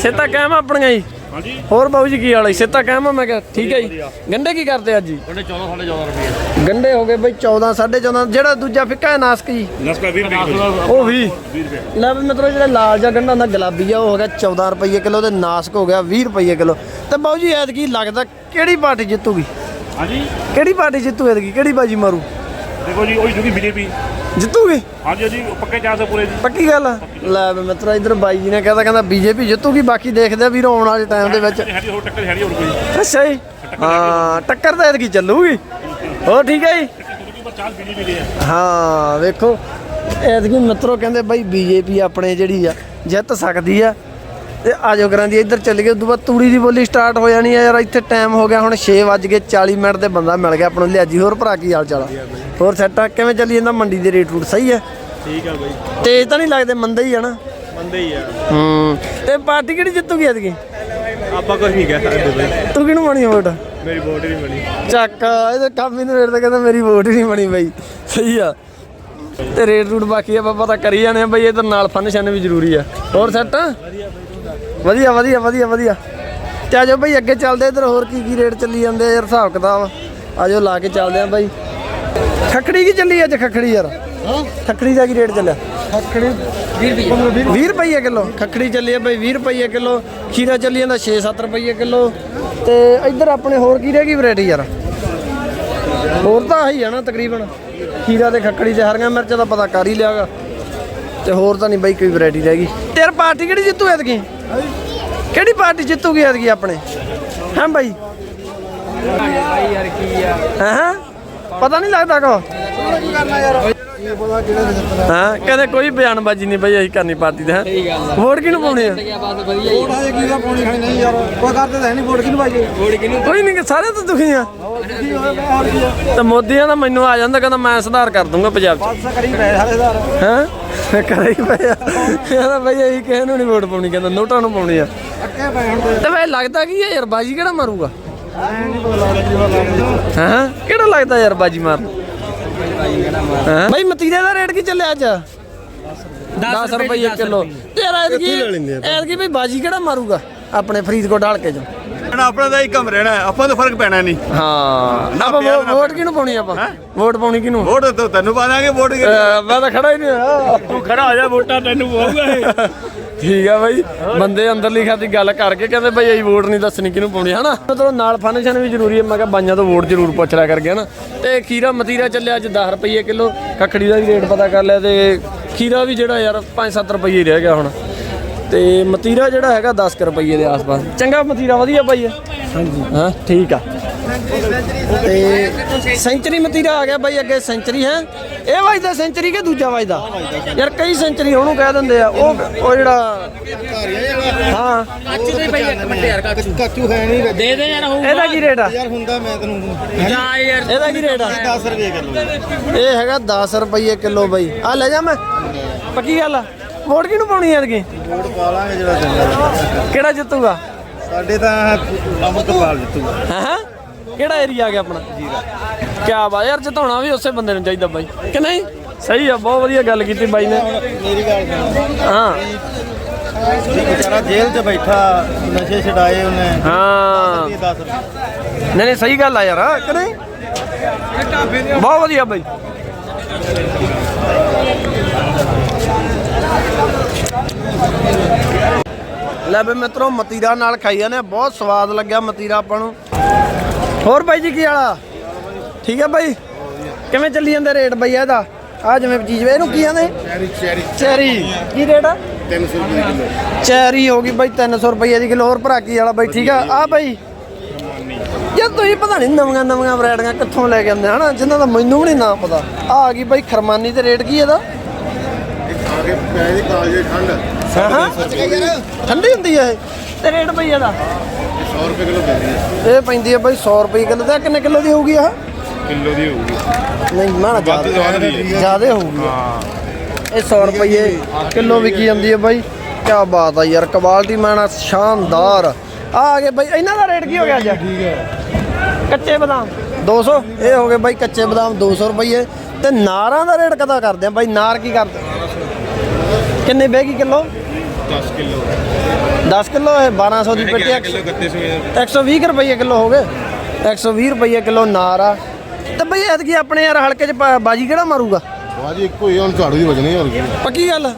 Speaker 4: ਸੇਤਾ ਕਾਇਮ ਆ ਆਪਣੀਆਂ ਜੀ? ਹਾਂਜੀ। ਹੋਰ ਬਾਊ ਜੀ ਕੀ ਹਾਲ ਜੀ? ਸੇਤਾ ਕਾਇਮ ਆ? ਮੈਂ ਕਿਹਾ ਠੀਕ ਹੈ ਜੀ। ਗੰਡੇ ਕੀ ਕਰਦੇ ਅੱਜ ਜੀ?
Speaker 2: ਉਹਨੇ 14 14.5 ਰੁਪਏ।
Speaker 4: ਗੰਡੇ ਹੋ ਗਏ ਬਈ 14 14.5 ਜਿਹੜਾ ਦੂਜਾ ਫਿੱਕਾ ਹੈ ਨਾਸਕ ਜੀ?
Speaker 2: ਨਸਕਾ 20 ਰੁਪਏ
Speaker 4: ਉਹ ਵੀ। ਲੈ ਵੀ ਮਤਲਬ ਜਿਹੜਾ ਲਾਲ ਜਿਹਾ ਗੰਢਾ ਹੁੰਦਾ ਗੁਲਾਬੀ ਆ ਉਹ ਹੋ ਗਿਆ 14 ਰੁਪਏ ਕਿਲੋ ਤੇ ਨਾਸਕ ਹੋ ਗਿਆ 20 ਰੁਪਏ ਕਿਲੋ। ਤੇ ਬਾਊ ਜੀ ਐਤਕੀ ਲੱਗਦਾ ਕਿਹੜੀ ਪਾਰਟੀ ਜਿੱਤੂਗੀ?
Speaker 2: ਹਾਂਜੀ।
Speaker 4: ਕਿਹੜੀ ਪਾਰਟੀ ਜਿੱਤੂ ਐਤਕੀ? ਕਿਹੜੀ ਬਾਜੀ ਮਾਰੂ?
Speaker 2: ਦੇਖੋ ਜੀ ਉਹੀ ਜੁਗੀ ਬੀਜੇਪੀ।
Speaker 4: ਜਿੱਤੂਗੀ?
Speaker 2: ਹਾਂਜੀ ਜੀ ਪੱਕੇ 400 ਪੂਰੇ ਜੀ।
Speaker 4: ਪੱਕੀ ਗੱਲ ਆ? ਲੈ ਵੀ ਮਿੱਤਰਾ ਇਧਰ ਬਾਈ ਜੀ ਨੇ ਕਹਿੰਦਾ ਕਹਿੰਦਾ ਬੀਜੇਪੀ ਜਿੱਤੂਗੀ ਬਾਕੀ ਦੇਖਦੇ ਆ ਵੀਰ ਆਉਣ ਵਾਲੇ ਟਾਈਮ ਦੇ ਵਿੱਚ।
Speaker 2: ਹੈਰੀ ਹੋਰ ਟੱਕਰ ਹੈਰੀ ਹੋਰ ਕੋਈ
Speaker 4: ਅੱਛਾ ਜੀ। ਹਾਂ ਟੱਕਰ ਤਾਂ ਐਤਕੀ ਚੱਲੂਗੀ। ਹੋਰ ਠੀਕ ਹੈ ਜੀ?
Speaker 2: ਪਰ ਆ
Speaker 4: ਹਾਂ ਵੇਖੋ। ਐਤਕੀ ਮਿੱਤਰੋ ਕਹਿੰਦੇ ਬਾਈ ਬੀਜੇਪੀ ਆਪਣੇ ਜਿਹੜੀ ਆ ਜਿੱਤ ਸਕਦੀ ਆ। ਤੇ ਆਜੋ ਕਰਾਂ ਦੀ ਇੱਧਰ ਚੱਲ ਗਏ ਉਦੋਂ ਬਾਅਦ ਤੂੜੀ ਦੀ ਬੋਲੀ ਸਟਾਰਟ ਹੋ ਜਾਣੀ ਆ ਯਾਰ ਇੱਥੇ ਟਾਈਮ ਹੋ ਗਿਆ ਹੁਣ 6 ਵੱਜ ਕੇ 40 ਮਿੰਟ ਤੇ ਬੰਦਾ ਮਿਲ ਗਿਆ ਆਪਾਂ ਨੂੰ ਲਿਆਜੀ ਹੋਰ ਭਰਾ ਕੀ ਹਾਲ ਚਾਲ ਹੋਰ ਸੈੱਟ ਆ ਕਿਵੇਂ ਚੱਲੀ ਜਾਂਦਾ ਮੰਡੀ ਦੇ ਰੇਟ ਰੂਟ ਸਹੀ ਆ?
Speaker 2: ਠੀਕ ਆ ਬਾਈ।
Speaker 4: ਤੇਜ਼ ਤਾਂ ਨਹੀਂ ਲੱਗਦੇ ਮੰਦੇ ਹੀ ਆ ਨਾ?
Speaker 2: ਬੰਦੇ ਹੀ ਆ।
Speaker 4: ਹੂੰ ਤੇ ਪਾਰਟੀ ਕਿਹੜੀ ਜਿੱਤੂਗੀ ਐਤਕੀ?
Speaker 2: ਆਪਾਂ ਕੁਝ ਨਹੀਂ ਕਹਿ ਸਕਦੇ ਬਾਈ।
Speaker 4: ਤੂੰ ਕਿਹਨੂੰ ਪਾਣੀ ਵੋਟ?
Speaker 2: ਮੇਰੀ ਵੋਟ ਨਹੀਂ ਬਣੀ।
Speaker 4: ਚੱਕ ਇਹਦੇ ਕੰਮ ਹੀ ਨਵੇੜ ਤੇ ਕਹਿੰਦਾ ਮੇਰੀ ਵੋਟ ਹੀ ਨਹੀਂ ਬਣੀ ਬਾਈ। ਸਹੀ ਆ। ਤੇ ਰੇਟ ਰੂਟ ਬਾਕੀ ਆਪਾਂ ਪਤਾ ਕਰੀ ਜਾਣੇ ਆ ਬਈ ਇਧਰ ਨਾਲ ਫੰਕਸ਼ਨ ਵੀ ਜ਼ਰੂਰੀ ਆ। ਹੋਰ ਸੈੱਟ ਵਧੀਆ ਵਧੀਆ ਵਧੀਆ ਵਧੀਆ ਤੇ ਆਜੋ ਬਈ ਅੱਗੇ ਚੱਲਦੇ ਇਧਰ ਹੋਰ ਕੀ ਕੀ ਰੇਟ ਚੱਲੀ ਜਾਂਦੇ ਆ ਯਾਰ ਹਿਸਾਬ ਕਿਤਾਬ। ਆਜੋ ਲਾ ਕੇ ਚੱਲਦੇ ਆ ਬਾਈ। ਖੱਖੜੀ ਕੀ ਚੱਲੀ ਅੱਜ ਖੱਖੜੀ ਯਾਰ? ਖੱਖੜੀ ਦਾ ਕੀ ਰੇਟ ਚੱਲਿਆ? ਖੱਖੜੀ 20 ਰੁਪਏ ਕਿਲੋ? ਖੱਖੜੀ ਚੱਲੀ ਆ ਬਈ 20 ਰੁਪਏ ਕਿਲੋ। ਖੀਰਾ ਚੱਲੀ ਜਾਂਦਾ 6-7 ਰੁਪਏ ਕਿਲੋ। ਤੇ ਇੱਧਰ ਆਪਣੇ ਹੋਰ ਕੀ ਰਹਿ ਗਈ ਵੈਰਾਈਟੀ ਯਾਰ? ਹੋਰ ਤਾਂ ਆਹੀ ਆ ਨਾ ਤਕਰੀਬਨ। ਖੀਰਾ ਤੇ ਖੱਖੜੀ ਤੇ ਹਰੀਆਂ ਮਿਰਚਾਂ ਦਾ ਪਤਾ ਕਰ ਹੀ ਲਿਆਗਾ ਤੇ ਹੋਰ ਤਾਂ ਨਹੀਂ ਬਾਈ ਕੋਈ ਵੈਰਾਈਟੀ ਰਹਿ ਗਈ। ਤੇਰ ਪਾਰਟੀ ਕਿਹੜੀ ਜਿੱਤੂ ਐਤਕੀ? ਕਿਹੜੀ ਪਾਰਟੀ ਜਿੱਤੂਗੀ ਐਤਕੀ ਆਪਣੇ? ਹਾਂ ਬਾਈ? ਹਾਂ? ਪਤਾ ਨਹੀਂ ਲੱਗਦਾ ਕੋ। ਹਾਂ ਕਹਿੰਦੇ ਕੋਈ ਬਿਆਨਬਾਜ਼ੀ ਨਹੀਂ ਬਈ ਅਸੀਂ ਕਰਨੀ ਪਾਰਟੀ ਦੇ ਹੈ? ਵੋਟ ਕਿਹਨੂੰ ਪਾਉਣੀ ਆ? ਕੋਈ ਨਹੀਂ ਸਾਰੇ ਤਾਂ ਦੁਖੀ ਆ। ਤੇ ਮੋਦੀਆਂ ਦਾ ਮੈਨੂੰ ਆ ਜਾਂਦਾ ਕਹਿੰਦਾ ਮੈਂ ਸੁਧਾਰ ਕਰ ਦੂੰਗਾ ਪੰਜਾਬ ਚ। ਹਾਂ? ਕਰੀ ਪਿਆ ਕਹਿੰਦਾ ਬਈ ਅਸੀਂ ਕਿਸੇ ਨੂੰ ਨਹੀਂ ਵੋਟ ਪਾਉਣੀ ਕਹਿੰਦਾ ਨੋਟਾਂ ਨੂੰ ਪਾਉਣੀ ਆ। ਤੇ। ਵੇ ਲੱਗਦਾ ਕੀ ਆ ਯਾਰ ਬਾਜੀ ਕਿਹੜਾ ਮਾਰੂਗਾ? ਹਾਂ? ਕਿਹੜਾ ਲੱਗਦਾ ਯਾਰ ਬਾਜੀ ਮਾਰਨ? ਹਾਂ ਬਈ ਮਤੀਰੇ ਦਾ ਰੇਟ ਕੀ ਚੱਲਿਆ ਅੱਜ? 10 ਰੁਪਏ ਕਿਲੋ। ਤੇਰਾ ਐਤਕੀ ਐਤਕੀ ਬਈ ਬਾਜੀ ਕਿਹੜਾ ਮਾਰੂਗਾ ਆਪਣੇ ਫਰੀਦਕੋਟ ਢਾਲ ਕੇ ਜੋ
Speaker 2: ਆਪਣਾ ਤਾਂ ਹੀ ਕੰਮ ਰਹਿਣਾ ਆਪਾਂ ਤੋਂ ਫ਼ਰਕ ਪੈਣਾ ਨਹੀਂ।
Speaker 4: ਹਾਂ ਆਪਾਂ ਵੋ- ਵੋਟ ਕਿਹਨੂੰ ਪਾਉਣੀ ਆਪਾਂ? ਵੋਟ ਪਾਉਣੀ ਕਿਹਨੂੰ?
Speaker 2: ਵੋਟ ਤਾਂ ਤੈਨੂੰ ਪਾ ਦਾਂਗੇ ਵੋਟ
Speaker 4: ਅਹ ਮੈਂ ਤਾਂ ਖੜਾ ਹੀ ਨਹੀਂ ਹੋਇਆ।
Speaker 2: ਤੂੰ ਖੜਾ ਹੋ ਜਾ ਵੋਟਾਂ ਤੈਨੂੰ ਪਾਊਗਾ
Speaker 4: ਠੀਕ ਆ ਬਾਈ। ਬੰਦੇ ਅੰਦਰਲੀ ਖਾਤੀ ਗੱਲ ਕਰਕੇ ਕਹਿੰਦੇ ਬਈ ਅਸੀਂ ਵੋਟ ਨਹੀਂ ਦੱਸਣੀ ਕਿਹਨੂੰ ਪਾਉਣੀ ਹਨਾ? ਮਤਲਬ ਨਾਲ ਫੰਕਸ਼ਨ ਵੀ ਜ਼ਰੂਰੀ ਹੈ ਮੈਂ ਕਿਹਾ ਬਾਈਆਂ ਤੋਂ ਵੋਟ ਜ਼ਰੂਰ ਪੁੱਛ ਲਿਆ ਕਰ ਗਿਆ ਨਾ ਤੇ ਖੀਰਾ ਮਤੀਰਾ ਚੱਲਿਆ ਅੱਜ 10 ਰੁਪਏ ਕਿਲੋ ਖੱਖੜੀ ਦਾ ਵੀ ਰੇਟ ਪਤਾ ਕਰ ਲਿਆ ਤੇ ਖੀਰਾ ਵੀ ਜਿਹੜਾ ਯਾਰ 5-7 ਰੁਪਏ ਹੀ ਰਹਿ ਗਿਆ ਹੁਣ। ਤੇ ਮਤੀਰਾ ਜਿਹੜਾ ਹੈਗਾ 10 ਕੁ ਰੁਪਏ ਦੇ ਆਸ-ਪਾਸ। ਚੰਗਾ ਮਤੀਰਾ ਵਧੀਆ ਬਾਈ ਹਾਂਜੀ। ਹਾਂ? ਠੀਕ ਆ। ਤੇ ਸੈਂਚਰੀ ਮਤੀਰਾ ਆ ਗਿਆ ਬਾਈ ਅੱਗੇ ਸੈਂਚਰੀ ਹੈ। ਇਹ ਵੱਜਦਾ ਸੈਂਚਰੀ ਕਿ ਦੂਜਾ ਵੱਜਦਾ? ਯਾਰ ਕਈ ਸੈਂਚਰੀ ਉਹਨੂੰ ਕਹਿ ਦਿੰਦੇ ਆ ਉਹ ਉਹ ਜਿਹੜਾ ਹਾਂ।
Speaker 7: ਕੱਚ ਦੇ ਪਈ ਇੱਕ ਮਿੰਟ ਯਾਰ ਕੱਚ।
Speaker 5: ਕਾਚੂ ਹੈ ਨਹੀਂ
Speaker 7: ਦੇ ਦੇ ਯਾਰ ਹੋਊ
Speaker 4: ਇਹਦਾ ਕੀ ਰੇਟ ਆ?
Speaker 5: ਯਾਰ ਹੁੰਦਾ ਮੈਂ ਤੈਨੂੰ
Speaker 7: ਜਾ ਯਾਰ।
Speaker 4: ਇਹਦਾ ਕੀ ਰੇਟ ਆ?
Speaker 5: 10 ਰੁਪਏ ਕਿਲੋ
Speaker 4: ਇਹ ਹੈਗਾ 10 ਰੁਪਏ ਕਿਲੋ ਬਾਈ। ਆ ਲੈ ਜਾ ਮੈਂ। ਪੱਕੀ ਗੱਲ ਆ? ਵੋਟ ਕਿਹਨੂੰ ਪਾਉਣੀ ਐ ਕੀ
Speaker 5: ਵੋਟ ਪਾ ਲਾਂਗੇ ਜਿਹੜਾ ਚੰਗਾ
Speaker 4: ਕਿਹੜਾ ਜਿੱਤੂਗਾ?
Speaker 5: ਸਾਡੇ ਤਾਂ ਅਮਰਤਪਾਲ ਜਿੱਤੂਗਾ।
Speaker 4: ਹਾਂ? ਕਿਹੜਾ ਏਰੀਆ ਆ ਗਿਆ ਆਪਣਾ? ਕੀ ਬਾਤ ਯਾਰ ਜਿਤਾਉਣਾ ਵੀ ਉਸੇ ਬੰਦੇ ਨੂੰ ਚਾਹੀਦਾ ਬਾਈ। ਕਿ ਨਹੀਂ? ਸਹੀ ਆ ਬਹੁਤ ਵਧੀਆ ਗੱਲ ਕੀਤੀ ਬਾਈ ਨੇ।
Speaker 5: ਮੇਰੀ ਗੱਲ
Speaker 4: ਹਾਂ।
Speaker 5: ਵਿਚਾਰਾ ਜੇਲ੍ਹ 'ਚ ਬੈਠਾ ਨਸ਼ੇ ਛਡਾਏ ਉਹਨੇ।
Speaker 4: ਹਾਂ।
Speaker 5: 10 ਰੁਪਏ
Speaker 4: ਨਹੀਂ ਨਹੀਂ ਸਹੀ ਗੱਲ ਆ ਯਾਰ ਕਿ ਨਹੀਂ? ਬਹੁਤ ਵਧੀਆ ਬਾਈ। ਲੈ ਬਈ ਮਿੱਤਰੋ ਮਤੀਰਾ ਨਾਲ ਖਾਈ ਜਾਂਦੇ ਆ ਬਹੁਤ ਸਵਾਦ ਲੱਗਿਆ ਮਤੀਰਾ ਆਪਾਂ ਨੂੰ। ਹੋਰ ਬਾਈ ਜੀ ਕੀ ਵਾਲਾ ਠੀਕ ਹੈ ਬਾਈ? ਕਿਵੇਂ ਚੱਲੀ ਜਾਂਦੇ ਰੇਟ ਬਾਈ ਇਹਦਾ? ਆ ਜਿਵੇਂ ਚੀਜ਼ ਵੇ ਇਹਨੂੰ ਕੀ ਕਹਿੰਦੇ?
Speaker 2: Cherry cherry.
Speaker 4: ਚੈਰੀ। ਕੀ ਰੇਟ ਆ?
Speaker 2: 300 ਰੁਪਏ ਕਿਲੋ।
Speaker 4: ਚੈਰੀ ਹੋ ਗਈ ਬਾਈ 300 ਰੁਪਏ ਦੀ ਕਿਲੋ। ਹੋਰ ਭਰਾਕੀ ਵਾਲਾ ਬਾਈ ਠੀਕ ਆ? ਆ ਬਾਈ। ਯਾਰ ਤੁਸੀਂ ਪਤਾ ਨਹੀਂ ਨਵੀਆਂ ਨਵੀਆਂ ਵੈਰਾਈਟੀਆਂ ਕਿੱਥੋਂ ਲੈ ਕੇ ਆਉਂਦੇ ਹਨਾ? ਜਿਨ੍ਹਾਂ ਦਾ ਮੈਨੂੰ ਵੀ ਨਹੀਂ ਨਾਮ ਪਤਾ। ਆ ਆ ਗਈ ਬਾਈ ਖਰਮਾਨੀ ਤੇ ਰੇਟ ਕੀ ਇਹਦਾ?
Speaker 2: ਆਗੇ ਪੈ ਦੀ ਕਾਲਜੇ ਠੰਡ।
Speaker 4: ਠੰਡੀ ਹੁੰਦੀ ਹੈ ਇਹ? ਤੇ ਰੇਟ ਬਈ ਇਹਦਾ?
Speaker 2: 100 ਰੁਪਏ ਕਿਲੋ ਪੈਂਦੀ ਹੈ
Speaker 4: ਇਹ ਪੈਂਦੀ ਹੈ ਬਾਈ 100 ਰੁਪਏ ਕਿਲੋ ਤੇ ਆਹ ਕਿੰਨੇ ਕਿਲੋ ਦੀ ਹੋਊਗੀ ਆ
Speaker 2: ਕਿਲੋ ਦੀ ਹੋਊਗੀ।
Speaker 4: ਨਹੀਂ
Speaker 2: ਵੱਧ ਦੀ ਹੈ।
Speaker 4: ਜ਼ਿਆਦਾ ਹੋਊਗੀ।
Speaker 2: ਹਾਂ।
Speaker 4: ਇਹ 100 ਰੁਪਏ ਕਿਲੋ ਵਿਕੀ ਜਾਂਦੀ ਹੈ ਬਾਈ। ਕੀ ਬਾਤ ਆ ਯਾਰ ਕੁਆਲਿਟੀ ਮਾਨਾ ਸ਼ਾਨਦਾਰ। ਆ ਆ ਗਏ ਬਾਈ ਇਹਨਾਂ ਦਾ ਰੇਟ ਕੀ ਹੋ ਗਿਆ ਅੱਜ? ਠੀਕ ਹੈ। ਕੱਚੇ ਬਦਾਮ। 200 ਇਹ ਹੋ ਗਏ ਬਾਈ ਕੱਚੇ ਬਦਾਮ 200 ਰੁਪਏ। ਤੇ ਨਾਰਾਂ ਦਾ ਰੇਟ ਕਦਾ ਕਰਦੇ ਆ ਬਾਈ? ਨਾਰ ਕੀ ਕਰਦੇ? ਕਿੰਨੇ ਬੈਗੀ ਕਿਲੋ?
Speaker 2: 10 ਕਿਲੋ।
Speaker 4: 10 ਕਿਲੋ ਇਹ 1200 ਦੀ
Speaker 2: ਕਿਲੋ 3100
Speaker 4: 120 ਕੁ ਰੁਪਏ ਕਿਲੋ ਹੋ ਗਏ 120 ਰੁਪਏ ਕਿਲੋ ਨਾਰ ਆ ਤੇ ਬਈ ਐਤਕੀ ਆਪਣੇ ਯਾਰ ਹਲਕੇ 'ਚ ਪਾ- ਬਾਜੀ ਕਿਹੜਾ ਮਾਰੂਗਾ
Speaker 2: ਬਾਜੀ ਇੱਕੋ ਹੀ ਹੁਣ ਝਾੜੂ ਦੀ ਵਜਣੀ ਹੋਰ ਕੀ
Speaker 4: ਪੱਕੀ ਗੱਲ ਆ?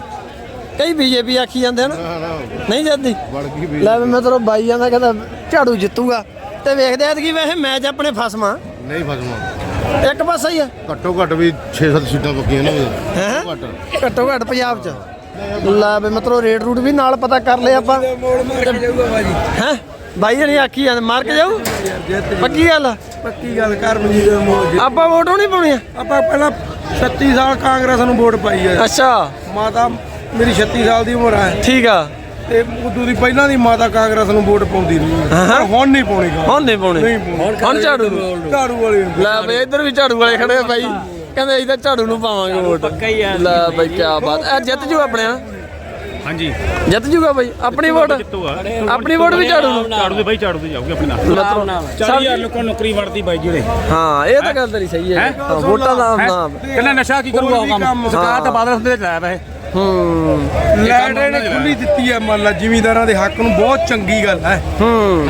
Speaker 4: ਕਈ ਬੀਜੇਪੀ ਆਖੀ ਜਾਂਦੇ ਹਨ
Speaker 2: ਨਾ ਨਾ
Speaker 4: ਨਹੀਂ ਜਾਂਦੀ
Speaker 2: ਵੜ ਗਈ ਵੀ
Speaker 4: ਲੈ ਵੀ ਮੈਂ ਤੇਰਾ ਬਾਈ ਜਾਂਦਾ ਕਹਿੰਦਾ ਝਾੜੂ ਜਿੱਤੂਗਾ ਤੇ ਵੇਖਦੇ ਐਤਕੀ ਵੈਸੇ ਮੈਚ ਆਪਣੇ ਫਸਮਾ
Speaker 2: ਨਹੀਂ ਫਸਮਾ
Speaker 4: ਇੱਕ ਪਾਸਾ ਹੀ ਆ
Speaker 2: ਘੱਟੋ ਘੱਟ ਵੀ 6-7 ਸੀਟਾਂ ਪੱਕੀਆਂ ਨੇ
Speaker 4: ਹੈ
Speaker 2: ਘੱਟ
Speaker 4: ਘੱਟੋ ਘੱਟ ਪੰਜਾਬ ਚ ਲੈ ਵੀ ਮਤਲਬ ਰੇਟ ਰੂਟ ਵੀ ਨਾਲ ਪਤਾ ਕਰ ਲਿਆ ਆਪਾਂ। ਹੈ? ਬਾਈ ਜਣੀ ਆਖੀ ਜਾਂਦੇ ਮਾਰ ਕੇ ਜਾਊ? ਪੱਕੀ ਗੱਲ? ਆ?
Speaker 5: ਪੱਕੀ ਗੱਲ ਕਰ ਮਨੀਰ ਮੋਜ।
Speaker 4: ਆਪਾਂ ਵੋਟੋਂ ਨਹੀਂ ਪਾਉਣੀ ਆ?
Speaker 5: ਆਪਾਂ ਪਹਿਲਾਂ 36 ਸਾਲ ਕਾਂਗਰਸ ਨੂੰ ਵੋਟ ਪਾਈ ਹੈ
Speaker 4: ਅੱਛਾ।
Speaker 5: ਮਾਤਾ ਮੇਰੀ 36 ਸਾਲ ਦੀ ਉਮਰ ਹੈ
Speaker 4: ਠੀਕ ਆ।
Speaker 5: ਤੇ ਉਦੋਂ ਦੀ ਪਹਿਲਾਂ ਦੀ ਮਾਤਾ ਕਾਂਗਰਸ ਨੂੰ ਵੋਟ ਪਾਉਂਦੀ ਰਹੀ। ਹੈ ਪਰ ਹੁਣ ਨਹੀਂ ਪਾਉਣੀ।
Speaker 4: ਹੁਣ ਨਹੀਂ ਪਾਉਣੀ। ਹੁਣ ਝਾੜੂ।
Speaker 5: ਵਾਲੇ
Speaker 4: ਲੈ ਬਈ ਇੱਧਰ ਵੀ ਝਾੜੂ ਵਾਲੇ ਖੜੇ ਆ ਬਾਈ। ਕਹਿੰਦੇ ਅਸੀਂ ਤਾਂ ਝਾੜੂ ਨੂੰ ਪਾਵਾਂਗੇ ਵੋਟ।
Speaker 7: ਪੱਕਾ ਹੀ ਆ।
Speaker 4: ਲੈ ਬਈ ਕੀ ਬਾਤ। ਇਹ ਜਿੱਤ ਜੂ ਆਪਣੇ ਆ?
Speaker 8: ਹਾਂਜੀ।
Speaker 4: ਜਿੱਤ ਜੂਗਾ ਬਾਈ? ਆਪਣੀ ਵੋਟ? ਆਪਣੀ ਵੋਟ ਵੀ ਝਾੜੂ ਨੂੰ?
Speaker 8: ਝਾੜੂ ਦੇ ਬਾਈ ਝਾੜੂ ਤੇ ਜਾਊਗੀ ਆਪਣੇ ਨਾਲ।
Speaker 4: ਮਤਲਬ
Speaker 8: 40000 ਲੋਕਾਂ ਨੂੰ ਨੌਕਰੀ ਵੜਦੀ ਬਾਈ ਜਿਹੜੇ
Speaker 4: ਹਾਂ ਇਹ ਤਾਂ ਗੱਲ ਤੇਰੀ ਸਹੀ ਹੈ। ਵੋਟਾਂ ਦਾ ਨਾਮ।
Speaker 8: ਕਹਿੰਦਾ ਨਸ਼ਾ ਕੀ ਕਰੂਗਾ ਉਹ ਕੰਮ? ਸਰਕਾਰ ਤਾਂ ਬਾਦਲ ਹੁੰਦੇ ਲਾਇਆ ਵਾ
Speaker 4: ਹੂੰ।
Speaker 5: ਲਾਈਟ ਇਹਨੇ ਖੁੱਲੀ ਦਿੱਤੀ ਹੈ ਮੰਨ ਲਾ ਜ਼ਿਮੀਂਦਾਰਾਂ ਦੇ ਹੱਕ ਨੂੰ ਬਹੁਤ ਚੰਗੀ ਗੱਲ ਹੈ।
Speaker 4: ਹੂੰ।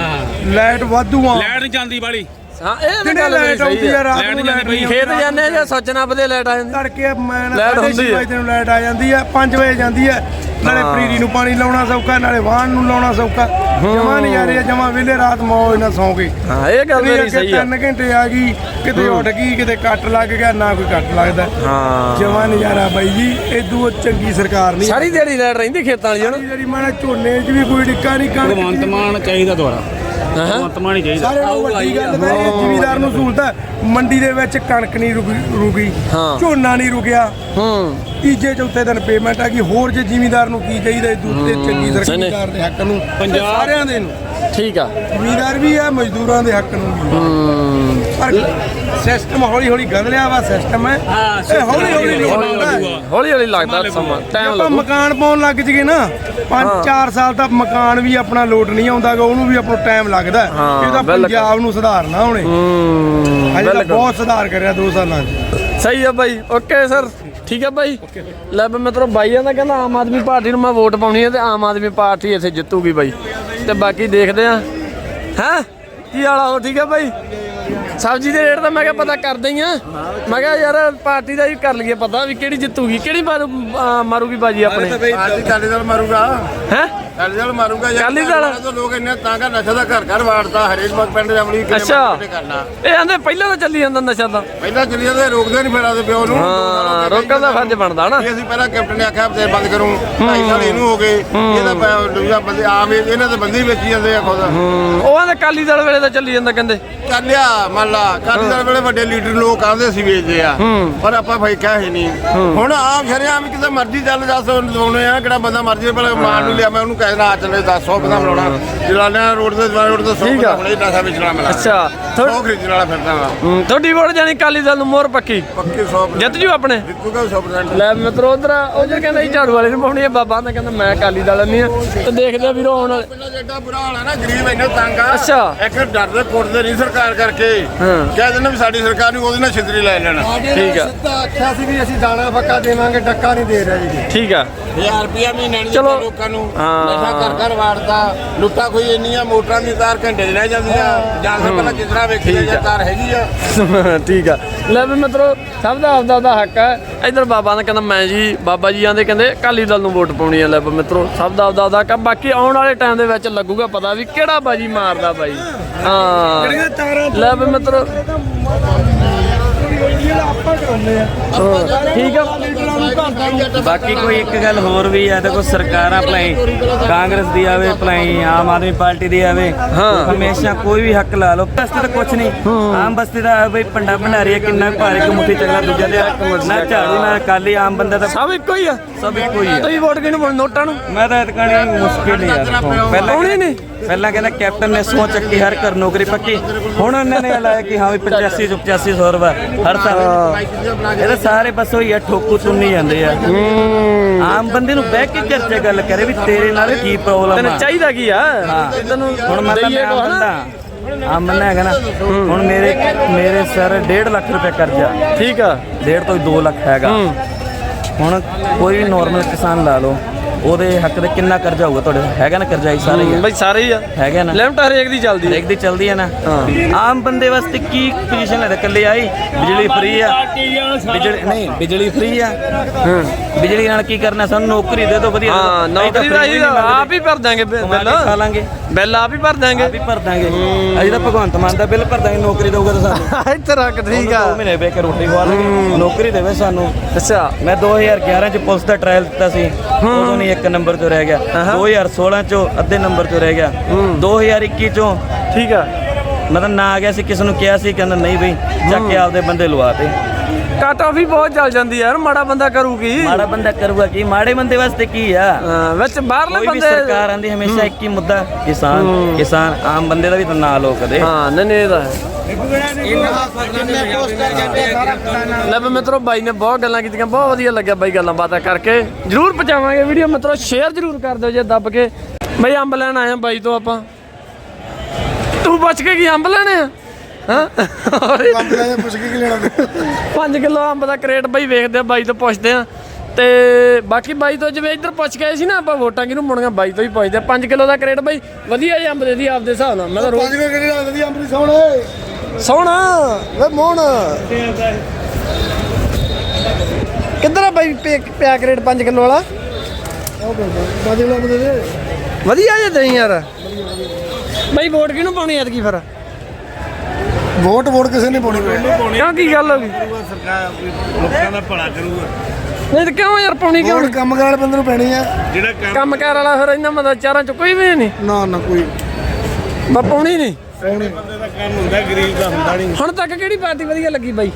Speaker 5: ਲਾਈਟ ਵਾਧੂ ਆ।
Speaker 8: ਲੈਟ ਨਹੀਂ ਜਾਂਦੀ ਬਾਲੀ।
Speaker 4: ਹਾਂ ਇਹ ਤਾਂ
Speaker 5: ਦਿਨੇ
Speaker 4: ਗੱਲ ਤੇਰੀ
Speaker 5: ਲਾਈਟ
Speaker 4: ਸਹੀ
Speaker 5: ਆਉਂਦੀ
Speaker 4: ਹੈ
Speaker 5: ਹੈ ਰਾਤ ਨੂੰ ਲਾਈਟ ਨਹੀਂ
Speaker 4: ਖੇਤ ਜਾਂਦੇ ਜਾਂ ਸੋਚਣਾ ਬਦੇ ਲੈਟ ਆ ਜਾਂਦੀ।
Speaker 5: ਤੜਕੇ ਮੈਂ ਨਾ ਸਾਢੇ
Speaker 4: ਹੁੰਦੀ
Speaker 5: ਛੇ
Speaker 4: ਹੈ।
Speaker 5: ਵਜੇ ਨੂੰ ਲਾਈਟ ਆ ਜਾਂਦੀ ਹੈ 5 ਵਜੇ ਜਾਂਦੀ ਹੈ ਨਾਲੇ। ਪ੍ਰੀਰੀ ਨੂੰ ਪਾਣੀ ਲਾਉਣਾ ਸੌਖਾ ਨਾਲੇ ਵਾਹਣ ਨੂੰ ਲਾਉਣਾ ਸੌਖਾ। ਜਮਾ ਨਹੀਂ ਆ ਰਹੀ ਜਮਾ ਵੇਲੇ ਰਾਤ ਮੌਜ ਨਾਲ ਸੌਂ ਗਏ।
Speaker 4: ਹਾਂ ਇਹ ਗੱਲ ਤੇਰੀ ਸਹੀ ਹੈ
Speaker 5: 3 ਘੰਟੇ ਆ ਗਈ ਕਿਤੇ ਉੱਠ ਗਈ ਕਿਤੇ ਕੱਟ ਲੱਗ ਗਿਆ ਨਾ ਕੋਈ ਕੱਟ ਲੱਗਦਾ।
Speaker 4: ਹਾਂ।
Speaker 5: ਜਮਾ ਨਜ਼ਾਰਾ ਬਾਈ ਜੀ ਇਦੋਂ ਚੰਗੀ ਸਰਕਾਰ ਨਹੀਂ।
Speaker 4: ਸਾਰੀ ਦਿਹਾੜੀ ਲੈਟ ਰਹਿੰਦੀ ਖੇਤਾਂ ਵਾਲੀ ਜਣ
Speaker 5: ਜਿਹੜੀ ਮਾਣਾ ਝੋਨੇ 'ਚ ਵੀ ਕੋਈ ਡਿੱਕਾ ਨਹੀਂ ਕਣਕ
Speaker 8: ਭਗਵੰਤ ਮਾਨ ਚਾਹੀਦਾ ਦੁਆਰਾ ਚਾਹੀਦਾ।
Speaker 5: ਸਾਰੇ ਵੱਡੀ ਗੱਲ ਜ਼ਿਮੀਦਾਰ ਨੂੰ ਸਹੂਲਤ ਮੰਡੀ ਦੇ ਵਿੱਚ ਕਣਕ ਨਹੀਂ ਰੁਕੀ ਰੁਕੀ।
Speaker 4: ਹਾਂ।
Speaker 5: ਝੋਨਾ ਨਹੀਂ ਰੁਕਿਆ।
Speaker 4: ਹੂੰ।
Speaker 5: ਤੀਜੇ ਚੌਥੇ ਦਿਨ ਪੇਮੈਂਟ ਆ ਗਈ। ਹੋਰ ਜੇ ਜ਼ਿਮੀਦਾਰ ਨੂੰ ਕੀ ਚਾਹੀਦਾ ਇਹ ਦੂਜੇ ਚੰਗੀ ਸਰਕਾਰ ਦੇ ਹੱਕ ਨੂੰ
Speaker 8: ਪੰਜਾਬ-
Speaker 5: ਸਾਰਿਆਂ ਦੇ ਨੂੰ।
Speaker 4: ਠੀਕ ਆ।
Speaker 5: ਜ਼ਿਮੀਦਾਰ ਵੀ ਆ ਮਜ਼ਦੂਰਾਂ ਦੇ ਹੱਕ ਨੂੰ ਵੀ
Speaker 4: ਹੂੰ।
Speaker 5: ਪਰ ਸਿਸਟਮ ਹੌਲੀ ਹੌਲੀ ਬਦਲਿਆ ਵਾ ਸਿਸਟਮ ਹੈ। ਇਹ ਹੌਲੀ ਹੌਲੀ ਨਹੀਂ ਹੁੰਦਾ
Speaker 4: ਹੌਲੀ ਹੌਲੀ ਲੱਗਦਾ ਸਮਾਂ ਟਾਈਮ
Speaker 5: ਆਪਾਂ ਮਕਾਨ ਪਾਉਣ ਲੱਗ ਜਗੇ ਨਾ 5-4 ਸਾਲ ਤੱਕ ਮਕਾਨ ਵੀ ਆਪਣਾ ਲੋਟ ਨਹੀਂ ਆਉਂਦਾਗਾ ਉਹਨੂੰ ਵੀ ਆਪਣਾ ਟਾਈਮ ਲੱਗਦਾ
Speaker 4: ਹਾਂ,
Speaker 5: ਇਹ ਤਾਂ
Speaker 4: ਬਿਲਕੁਲ।
Speaker 5: ਪੰਜਾਬ ਨੂੰ ਸੁਧਾਰਨਾ ਉਹਨੇ
Speaker 4: ਹੂੰ
Speaker 5: ਅਜੇ ਤਾਂ ਬਹੁਤ ਸੁਧਾਰ ਕਰਿਆ 2 ਸਾਲਾਂ 'ਚ।
Speaker 4: ਸਹੀ ਆ ਬਾਈ ਓਕੇ ਸਰ ਠੀਕ ਆ ਬਾਈ। ਲੈ ਬਈ ਮਿੱਤਰੋ ਬਾਈਆਂ ਦਾ ਕਹਿੰਦਾ ਆਮ ਆਦਮੀ ਪਾਰਟੀ ਨੂੰ ਮੈਂ ਵੋਟ ਪਾਉਣੀ ਹੈ ਤੇ ਆਮ ਆਦਮੀ ਪਾਰਟੀ ਇੱਥੇ ਜਿੱਤੂਗੀ ਬਾਈ। ਤੇ ਬਾਕੀ ਦੇਖਦੇ ਆ। ਹੈਂ? ਕੀ ਹਾਲ ਆ ਹੋ ਠੀਕ ਆ ਬਾਈ? ਸਬਜ਼ੀ ਦੇ ਰੇਟ ਤਾਂ ਮੈਂ ਕਿਹਾ ਪਤਾ ਕਰਦੇ ਹੀ ਆ। ਮੈਂ ਕਿਹਾ ਯਾਰ ਪਾਰਟੀ ਦਾ ਵੀ ਕਰ ਲਈਏ ਪਤਾ ਵੀ ਕਿਹੜੀ ਜਿੱਤੂਗੀ ਕਿਹੜੀ ਮਾਰੂ ਅਹ ਮਾਰੂਗੀ ਬਾਜੀ ਆਪਣੇ।
Speaker 2: ਅੱਜ ਕਾਲੇ ਦਲ ਮਾਰੂਗਾ।
Speaker 4: ਹੈ?
Speaker 2: ਕਾਲੇ ਦਲ ਮਾਰੂਗਾ ਯਾਰ
Speaker 4: ਅਕਾਲੀ ਦਲ?
Speaker 2: ਤਾਂ ਲੋਕ ਇੰਨੇ ਤਾਂ ਕਰ ਨਸ਼ਾ ਦਾ ਘਰ ਘਰ ਵਾੜਦਾ ਹਰੇਕ ਮਗ ਪਿੰਡ ਦੇ ਅਮਲੀ
Speaker 4: ਅੱਛਾ।
Speaker 2: ਕਰਨਾ
Speaker 4: ਇਹ ਆਂਦੇ ਪਹਿਲਾਂ ਤਾਂ ਚੱਲੀ ਜਾਂਦਾ ਨਸ਼ਾ ਤਾਂ।
Speaker 2: ਪਹਿਲਾਂ ਚੱਲੀ ਜਾਂਦੇ ਰੋਕਦੇ ਨਹੀਂ ਫਿਰ ਆਦੇ ਪਿਓ ਨੂੰ।
Speaker 4: ਹਾਂ ਰੋਕਣ ਦਾ ਫਰਜ਼ ਬਣਦਾ ਨਾ।
Speaker 2: ਇਹ ਅਸੀਂ ਪਹਿਲਾਂ ਕੈਪਟਨ ਨੇ ਆਖਿਆ ਤੇ ਬੰਦ ਕਰੂੰ ਢਾਈ ਸਾਲ ਇਹਨੂੰ ਹੋ ਗਏ। ਇਹਦਾ ਪ- ਦੂਜਾ ਬੰਦੇ ਆਮ ਇਹ- ਇਹਨਾਂ ਦੇ ਬੰਦੇ ਹੀ ਵੇਚੀ ਜਾਂਦੇ ਆ ਖੁਦ।
Speaker 4: ਹੂੰ ਉਹ ਆਂਦੇ ਕਾਲੀ ਦਲ ਵੇਲੇ ਤਾਂ ਚੱਲੀ ਜਾਂਦਾ ਕਹਿੰਦੇ।
Speaker 2: ਚੱਲਿਆ। ਮੰਨ ਲਾ ਕਾਲੀ ਦਲ ਵੇਲੇ ਵੱਡੇ ਲੀਡਰ ਲੋਕ ਆਂਦੇ ਸੀ ਵੇਚਦੇ ਆ। ਪਰ ਆਪਾਂ ਫੈਕਾ ਹੀ ਨਹੀਂ। ਹੁਣ ਆਮ ਸ਼ਰਿਆਮ ਕਿਤੇ ਮਰਜ਼ੀ ਚੱਲ ਜਾ ਸੋ ਲਵਾਉਣੇ ਆ ਕਿਹੜਾ ਬੰਦਾ ਮਰਜ਼ੀ ਪਰ ਮਾਨ ਨੂੰ ਲਿਆ ਮੈਂ ਉਹਨੂੰ ਕਹਿਣਾ ਆ ਚੱਲੇ 10 100 ਬਦਾਮ ਲਾਉਣਾ ਜਲਾਲਿਆਂ ਰੋਡ ਤੇ ਜਵਾਲ ਰੋਡ ਤੇ 100
Speaker 4: ਠੀਕ ਆ।
Speaker 2: ਬਦਾਮ ਹੁਣੇ ਨਸ਼ਾ ਵੇਚਣਾ ਮਿਲਾ।
Speaker 4: ਅੱਛਾ। ਥੋ-
Speaker 2: 100 ਖਰੀਦਣ ਵਾਲਾ ਫਿਰਦਾ ਵਾ।
Speaker 4: ਹੂੰ, ਤੁਹਾਡੀ ਵੋਟ ਜਾਨੀ ਕਾਲੀ ਦਲ ਨੂੰ ਮੋਹਰ ਪੱਕੀ।
Speaker 2: ਪੱਕੇ 100
Speaker 4: ਜਿੱਤ ਜੂ ਆਪਣੇ।
Speaker 2: ਜਿੱਤੂਗਾ 100%
Speaker 4: ਲੈ ਮਿੱਤਰੋ ਉਧਰ ਉਧਰ ਕਹਿੰਦਾ ਜੀ ਝਾੜੂ ਵਾਲੇ ਨੂੰ ਪਾਉਣੀ ਹੈ ਬਾਬਾ ਨੇ ਕਹਿੰਦਾ ਮੈਂ ਕਾਲੀ ਦਲ ਨਹੀਂ ਆ। ਤੇ ਦੇਖਦੇ ਆ ਵੀਰੋ ਆਉਣ ਵਾਲੇ
Speaker 2: ਪਿੰਡਾਂ 'ਚ ਐਡਾ ਬੁਰਾ ਹਾਲ ਹੈ ਨਾ ਗਰੀਬ ਇੰਨੇ ਤੰਗ ਆ।
Speaker 4: ਅੱਛਾ।
Speaker 2: ਇੱਕ ਡਰਦੇ ਕੁੱਟਦੇ ਨਹੀਂ ਸਰਕਾਰ ਕਰਕੇ।
Speaker 4: ਹਾਂ।
Speaker 2: ਕਹਿ ਦਿੰਦੇ ਵੀ ਸਾਡੀ ਸਰਕਾਰ ਨੂੰ ਉਹਦੇ ਨਾਲ ਛਿੱਤਰੀ ਲੈ ਲੈਣਾ।
Speaker 4: ਠੀਕ ਆ।
Speaker 5: ਸਿੱਧਾ ਆਖਿਆ ਸੀ ਵੀ ਅਸੀਂ ਦਾਣਾ ਫੱਕਾ ਦੇਵਾਂਗੇ ਡੱਕਾ ਨਹੀਂ ਦੇ ਰਿਹਾ ਜੀ।
Speaker 4: ਠੀਕ ਆ।
Speaker 2: 1000 ਰੁਪਿਆ ਮਹੀਨਾ ਨਹੀਂ
Speaker 4: ਚਲੋ।
Speaker 2: ਦਿੱਤਾ ਲੋਕਾਂ ਨੂੰ।
Speaker 4: ਹਾਂ।
Speaker 2: ਨਸ਼ਾ ਕਰ ਕਰ ਵਾੜਦਾ। ਲੁੱਟਾ ਕੋਈ ਇੰਨੀਆਂ ਮੋਟਰਾਂ ਦੀ ਤਾਰ ਘੰਟੇ ਦੀ ਰਹਿ ਜਾਂਦੀ ਆ ਜਾਂ ਸੇ ਪਹਿਲਾਂ ਵੇਖੀ
Speaker 4: ਠੀਕ
Speaker 2: ਜਾਂ
Speaker 4: ਆ।
Speaker 2: ਤਾਰ ਹੈਗੀ ਆ।
Speaker 4: ਠੀਕ ਆ। ਲੈ ਵੀ ਮਿੱਤਰੋ ਸਭ ਦਾ ਆਪਦਾ ਆਪਦਾ ਹੱਕ ਹੈ ਇਧਰ ਬਾਬਾ ਨੇ ਕਹਿੰਦਾ ਮੈਂ ਜੀ ਬਾਬਾ ਜੀ ਆਂਦੇ ਕਹਿੰਦੇ ਕਾਲੀ ਦਲ ਨੂੰ ਵੋਟ ਪਾਉਣੀ ਆ ਲੈ ਵੀ ਮਿੱਤਰੋ ਸਭ ਦਾ ਆਪਦਾ ਆਪਦਾ ਹੱਕ ਆ। ਬਾਕੀ ਆਉਣ ਵਾਲੇ ਟਾਈਮ ਦੇ ਵਿੱਚ ਲੱਗੂਗਾ ਪਤਾ ਵੀ ਕਿਹੜਾ ਬਾਜੀ ਮਾਰਦਾ ਬਾਈ। ਹਾਂ। ਲੈ ਵੀ ਮਿੱਤਰੋ।
Speaker 5: ਆਪਾਂ ਕਰਾਉਂਦੇ ਆ।
Speaker 4: ਹਾਂ, ਠੀਕ ਆ।
Speaker 3: ਬਾਕੀ ਕੋਈ ਇੱਕ ਗੱਲ ਹੋਰ ਵੀ ਆ ਦੇਖੋ ਸਰਕਾਰਾਂ ਭਲਾਈ ਕਾਂਗਰਸ ਦੀ ਆਵੇ ਭਲਾਈ ਆਮ ਆਦਮੀ ਪਾਰਟੀ ਦੀ ਆਵੇ
Speaker 4: ਹਾਂ।
Speaker 3: ਹਮੇਸ਼ਾ ਕੋਈ ਵੀ ਹੱਕ ਲਾ ਲਓ। ਬਸਤੀ ਤਾਂ ਕੁਛ ਨਹੀਂ। ਆਮ ਬਸਤੀ ਦਾ ਬਈ ਪੰਡਾ ਭੰਡਾਰੀ ਆ, ਕਿੰਨਾ ਕੁ ਭਾਰੇ ਇੱਕ ਮੁੱਠੀ ਚੱਲਦਾ ਦੂਜਾ ਦੇ ਨਾ ਝਾੜੂ ਨਾ ਕਾਲੀ ਆਮ ਬੰਦਾ ਤਾਂ
Speaker 4: ਸਭ ਇੱਕੋ ਹੀ ਆ।
Speaker 3: ਸਭ ਇੱਕੋ ਹੀ ਆ।
Speaker 4: ਤੁਸੀਂ ਵੋਟ ਕਿਹਨੂੰ ਪਾਉਣੀ ਨੋਟਾਂ ਨੂੰ?
Speaker 3: ਮੈਂ ਤਾਂ ਇਤਕਾਣੀ ਮੁਸ਼ਕਿਲ ਹੀ ਯਾਰ। ਪਹਿਲਾਂ
Speaker 4: ਪਾਉਣੀ ਨਹੀਂ
Speaker 3: ਪਹਿਲਾਂ ਕਹਿੰਦਾ ਕੈਪਟਨ ਨੇ ਸੋਚ ਚੱਕੀ ਹਰ ਘਰ ਨੌਕਰੀ ਪੱਕੀ। ਹੁਣ ਉਹਨਾਂ ਨੇ ਲਾਇਆ ਕਿ ਹਾਂ ਵੀ 85 ਤੋਂ 85 ਰੁਪਏ ਹਰ ਸਾਲ। ਇਹ ਤਾਂ ਸਾਰੇ ਬਸ ਉਹੀ ਆ ਠੋਕੂ ਚੁੰਨੀ ਜਾਂਦੇ ਆ। ਆਮ ਬੰਦੇ ਨੂੰ ਬਹਿ ਕੇ ਘਰ 'ਚ ਗੱਲ ਕਰੇ ਵੀ ਤੇਰੇ ਨਾਲ ਕੀ ਪ੍ਰੋਬਲਮ
Speaker 4: ਤੈਨੂੰ ਚਾਹੀਦਾ ਕੀ ਆ। ਤੈਨੂੰ
Speaker 3: ਹੁਣ ਮੈਂ ਤਾਂ ਮੈਂ ਆਮ। ਬੰਦਾ। ਆਮ ਬੰਦਾ ਹੈਗਾ ਨਾ। ਹੁਣ ਮੇਰੇ ਮੇਰੇ ਸਰ 1.5 ਲੱਖ ਰੁਪਏ ਕਰਜ਼ਾ।
Speaker 4: ਠੀਕ ਆ।
Speaker 3: ਡੇਢ ਤੋਂ 2 ਲੱਖ ਹੈਗਾ। ਹੁਣ ਕੋਈ ਵੀ ਨਾਰਮਲ ਕਿਸਾਨ ਲਾ ਲਓ। ਉਹਦੇ ਹੱਕ ਦੇ ਕਿੰਨਾ ਕਰਜ਼ਾ ਹੋਊਗਾ ਤੁਹਾਡੇ ਹੈਗਾ ਨਾ ਕਰਜ਼ਾ ਹੀ ਸਾਰੇ ਹੀ ਆ।
Speaker 4: ਬਈ ਸਾਰੇ ਹੀ ਆ।
Speaker 3: ਹੈਗਾ ਨਾ?
Speaker 4: ਲਿਮਟ ਹਰੇਕ ਦੀ ਚੱਲਦੀ ਹੈ
Speaker 3: ਹਰੇਕ ਦੀ ਚੱਲਦੀ ਹੈ ਨਾ? ਆਮ ਬੰਦੇ ਵਾਸਤੇ ਕੀ ਪੋਜੀਸ਼ਨ ਹੈ? ਇਕੱਲੇ ਆਈ ਬਿਜਲੀ ਫ੍ਰੀ ਆ। ਬਿਜਲੀ ਨਹੀਂ ਬਿਜਲੀ ਫ੍ਰੀ ਆ। ਬਿਜਲੀ ਨਾਲ ਕੀ ਕਰਨਾ? ਸਾਨੂੰ ਨੌਕਰੀ ਦੇ ਦਿਓ ਵਧੀਆ ਦੇ ਦਿਓ।
Speaker 4: ਹਾਂ
Speaker 3: ਅਸੀਂ ਤਾਂ
Speaker 4: ਨੌਕਰੀ ਦਾ
Speaker 3: free
Speaker 4: ਹੀ
Speaker 3: ਵੀ ਨਹੀਂ ਮੰਗਦੇ।
Speaker 4: ਆਪ ਹੀ ਭਰ ਦਾਂਗੇ ਬਿ-
Speaker 3: ਕਮਾ ਕੇ
Speaker 4: ਬਿੱਲ
Speaker 3: ਖਾ ਲਾਂਗੇ।
Speaker 4: ਬਿੱਲ ਆਪ ਹੀ ਭਰ ਦਾਂਗੇ
Speaker 3: ਆਪ ਹੀ ਭਰ ਦਾਂਗੇ ਅਸੀਂ ਤਾਂ ਭਗਵੰਤ ਮਾਨ ਦਾ ਬਿੱਲ ਭਰ ਦਾਂਗੇ ਨੌਕਰੀ ਦੇਊਗਾ ਤਾਂ ਸਾਨੂੰ।
Speaker 4: ਇੱਥੇ ਰੱਖ ਠੀਕ
Speaker 3: ਦੋ
Speaker 4: ਆ
Speaker 3: ਮਹੀਨੇ ਬੈ ਕੇ ਰੋਟੀ ਖਵਾ ਲਾਂਗੇ। ਨੌਕਰੀ ਦੇਵੇ ਸਾਨੂੰ।
Speaker 4: ਅੱਛਾ।
Speaker 3: ਮੈਂ 2011 ਚ ਪੁਲਿਸ ਦਾ ਟ੍ਰਾਇਲ ਦਿੱਤਾ ਸੀ। ਉਦੋਂ ਨਹੀਂ ਇੱਕ ਨੰਬਰ ਤੋਂ ਰਹਿ ਗਿਆ। 2016 ਚੋਂ ਅੱਧੇ ਨੰਬਰ ਤੋਂ ਰਹਿ ਗਿਆ। 2021 ਚੋਂ
Speaker 4: ਠੀਕ ਆ।
Speaker 3: ਮਤਲਬ ਨਾ ਆ ਗਿਆ ਸੀ ਕਿਸ ਨੂੰ ਕਿਹਾ ਸੀ ਕਹਿੰਦਾ ਨਹੀਂ ਬਈ ਚੱਕ ਕੇ ਆਪਦੇ ਬੰਦੇ ਲਵਾ ਤੇ
Speaker 4: ਕੱਟ ਆਫ ਹੀ ਬਹੁਤ ਚੱਲ ਜਾਂਦੀ ਯਾਰ ਮਾੜਾ ਬੰਦਾ ਕਰੂਗੀ।
Speaker 3: ਮਾੜਾ ਬੰਦਾ ਕਰੂਗਾ ਕੀ? ਮਾੜੇ ਬੰਦੇ ਵਾਸਤੇ ਕੀ ਆ?
Speaker 4: ਹਾਂ, ਵਿੱਚ ਬਾਹਰਲੇ
Speaker 3: ਕੋਈ ਵੀ
Speaker 4: ਬੰਦੇ
Speaker 3: ਸਰਕਾਰ ਆਂਦੀ ਹਮੇਸ਼ਾ ਇੱਕ ਹੀ ਮੁੱਦਾ ਕਿਸਾਨ। ਕਿਸਾਨ ਆਮ ਬੰਦੇ ਦਾ ਵੀ ਤਾਂ ਨਾਂ ਲੋ ਕਦੇ।
Speaker 4: ਹਾਂ ਨਹੀਂ ਨਹੀਂ ਇਹ ਤਾਂ ਹੈ। ਲੈ ਵੀ ਮਿੱਤਰੋ ਬਾਈ ਨੇ ਬਹੁਤ ਗੱਲਾਂ ਕੀਤੀਆਂ ਬਹੁਤ ਵਧੀਆ ਲੱਗਿਆ ਬਾਈ ਗੱਲਾਂ ਬਾਤਾਂ ਕਰਕੇ। ਜਰੂਰ ਪਹੁੰਚਾਵਾਂਗੇ ਵੀਡੀਓ ਮਿੱਤਰੋ ਸ਼ੇਅਰ ਜਰੂਰ ਕਰ ਦਿਓ ਜੇ ਦੱਬ ਕੇ। ਬਾਈ ਅੰਬ ਲੈਣ ਆਏ ਆ ਬਾਈ ਤੋਂ ਆਪਾਂ। ਤੂੰ ਪੁੱਛ ਕੇ ਕੀ ਅੰਬ ਲੈਣੇ ਆ? ਹਾਂ?
Speaker 5: ਅੰਬ ਲੈ ਪੁੱਛ ਕੇ ਕੀ ਲੈਣਾ
Speaker 4: 5 ਕਿਲੋ ਅੰਬ ਦਾ ਕਰੇਟ ਬਾਈ ਵੇਖਦੇ ਆ ਬਾਈ ਤੋਂ ਪੁੱਛਦੇ ਆ। ਤੇ ਬਾਕੀ ਬਾਈ ਤੋਂ ਜਿਵੇਂ ਇੱਧਰ ਪੁੱਛ ਕੇ ਸੀ ਨਾ ਆਪਾਂ ਵੋਟਾਂ ਕਿਹਨੂੰ ਮੁੜੀਆਂ ਬਾਈ ਤੋਂ ਹੀ ਪੁੱਛਦੇ ਆ। 5 ਕਿਲੋ ਦਾ ਕਰੇਟ ਬਾਈ ਵਧੀਆ ਜਿਹਾ ਅੰਬ ਦੇ ਦੀ ਆਪਦੇ ਹਿਸਾਬ ਨਾਲ। ਮੈਂ ਤਾਂ ਰੋਜ਼
Speaker 5: ਪੰਜ ਕਿਹੜੀ ਲੱਗਦੀ ਅੰਬ ਦੀ ਸੋਹਣੇ
Speaker 4: ਸੋਹਣਾ।
Speaker 1: ਵੇ ਮੋਹਣ। ਕਿੱਧਰ ਆ ਬਾਈ ਪਿਆ ਕਰੇਟ 5 ਕਿਲੋ ਵਾਲਾ? ਵਧੀਆ ਜੇ ਦਈ ਯਾਰ।
Speaker 4: ਬਾਈ ਵੋਟ ਕਿਹਨੂੰ ਪਾਉਣੀ ਐਤਕੀ ਫਿਰ?
Speaker 5: ਵੋਟ ਵੋਟ ਕਿਸੇ ਨੇ ਪਾਉਣੀ
Speaker 4: ਕਿਉਂ ਕੀ ਗੱਲ ਹੋ ਗਈ?
Speaker 7: ਸਰਕਾਰ ਲੋਕਾਂ ਦਾ ਭਲਾ ਕਰੂਗਾ।
Speaker 4: ਨਹੀਂ ਤੇ ਕਿਉਂ ਯਾਰ ਪਾਉਣੀ ਕਿਉਂ?
Speaker 5: ਵੋਟ ਕੰਮ ਕਰਨ ਵਾਲੇ ਬੰਦੇ ਨੂੰ ਪੈਣੀ ਆ।
Speaker 7: ਜਿਹੜਾ ਕੰਮ
Speaker 4: ਕਾਰ ਵਾਲਾ ਫਿਰ ਇਹਨਾਂ ਮਦਾ ਚਾਰਾਂ ਚ ਕੋਈ ਵੀ ਨਹੀਂ।
Speaker 5: ਨਾ ਨਾ ਕੋਈ।
Speaker 4: ਬਾ ਪਾਉਣੀ ਨਹੀਂ।
Speaker 7: ਬੰਦੇ ਦਾ ਕੰਮ ਹੁੰਦਾ ਗਰੀਬ ਦਾ ਹੁੰਦਾ ਨਹੀਂ
Speaker 4: ਹੁਣ ਤੱਕ ਕਿਹੜੀ ਪਾਰਟੀ ਵਧੀਆ ਲੱਗੀ ਬਾਈ?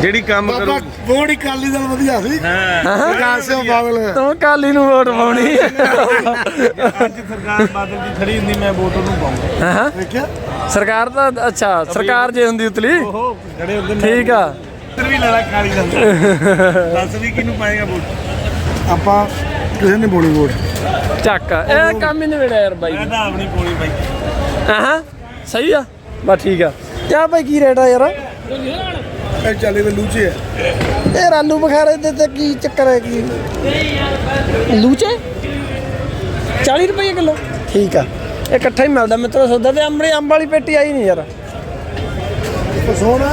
Speaker 7: ਜਿਹੜੀ ਕੰਮ
Speaker 5: ਬਾਬਾ ਵੋਟ ਹੀ ਕਾਲੀ ਦਲ ਵਧੀਆ ਸੀ। ਸਰਕਾਰ ਸੇ ਬਾਦਲ।
Speaker 4: ਤੂੰ ਕਾਲੀ ਨੂੰ ਵੋਟ ਪਾਉਣੀ।
Speaker 7: ਅੱਜ ਸਰਕਾਰ ਬਾਦਲ ਦੀ ਖੜੀ ਹੁੰਦੀ ਮੈਂ ਵੋਟ ਉਹਨੂੰ ਪਾਉਂਗਾ
Speaker 4: ਹਾਂ।
Speaker 5: ਦੇਖਿਆ?
Speaker 4: ਸਰਕਾਰ ਤਾਂ ਅੱਛਾ ਸਰਕਾਰ ਜੇ ਹੁੰਦੀ ਉਤਲੀ।
Speaker 7: ਉਹ ਖੜੇ ਹੁੰਦੇ
Speaker 4: ਠੀਕ ਆ।
Speaker 7: ਇੱਧਰ ਵੀ ਲੜਾ ਕਾਲੀ ਦਾ ਦੱਸ ਵੀ ਕਿਹਨੂੰ ਪਾਏਗਾ ਵੋਟ?
Speaker 5: ਆਪਾਂ ਕਿਸੇ ਨੇ ਪਾਉਣੀ ਵੋਟ।
Speaker 4: ਚੱਕ। ਇਹ ਕੰਮ ਹੀ ਨਵੇੜਿਆ ਯਾਰ ਬਾਈ।
Speaker 7: ਮੈਂ ਤਾਂ ਆਪਣੀ ਪੋਲੀ ਪਾਈ
Speaker 4: ਹਾਂ ਸਹੀ ਆ। ਬਸ ਠੀਕ ਆ।
Speaker 1: ਕਿਆ ਬਾਈ ਕੀ ਰੇਟ ਆ ਯਾਰ?
Speaker 5: ਇਹ ਚੱਲੇ ਦੇ ਲੂਚੇ ਆ।
Speaker 1: ਇਹ ਰਾਲੂ ਬਖਾਰੇ ਦੇ ਤੇ ਕੀ ਚੱਕਰ ਹੈ ਕੀ?
Speaker 4: ਲੂਚੇ? 40 ਰੁਪਏ ਕਿਲੋ।
Speaker 1: ਠੀਕ ਆ।
Speaker 4: ਇਹ ਇਕੱਠਾ ਹੀ ਮਿਲਦਾ ਮਿੱਤਰੋ ਸੌਦਾ ਤੇ ਅੰਬੜੀ ਅੰਬ ਵਾਲੀ ਪੇਟੀ ਆਈ ਨਹੀਂ ਯਾਰ।
Speaker 5: ਸੋਹਣਾ।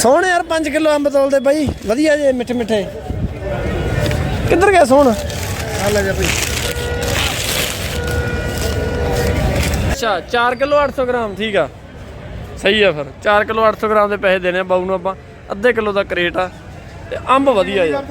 Speaker 4: ਸੋਹਣੇ ਯਾਰ 5 ਕਿਲੋ ਅੰਬ ਤੋਲਦੇ ਬਾਈ। ਵਧੀਆ ਜੇ ਮਿੱਠੇ ਮਿੱਠੇ। ਕਿੱਧਰ ਗਿਆ ਸੋਹਣ?
Speaker 5: ਆ ਲੈ ਜਾ ਭਾਈ
Speaker 4: ਅੱਛਾ 4 ਕਿਲੋ 800 ਗ੍ਰਾਮ, ਠੀਕ ਆ। ਸਹੀ ਆ ਫਿਰ। 4 ਕਿਲੋ 800 ਗ੍ਰਾਮ ਦੇ ਪੈਸੇ ਦੇਣੇ ਆ ਬਾਊ ਨੂੰ ਆਪਾਂ। ਅੱਧੇ ਕਿਲੋ ਦਾ ਕਰੇਟ ਆ। ਤੇ ਅੰਬ ਵਧੀਆ ਯਾਰ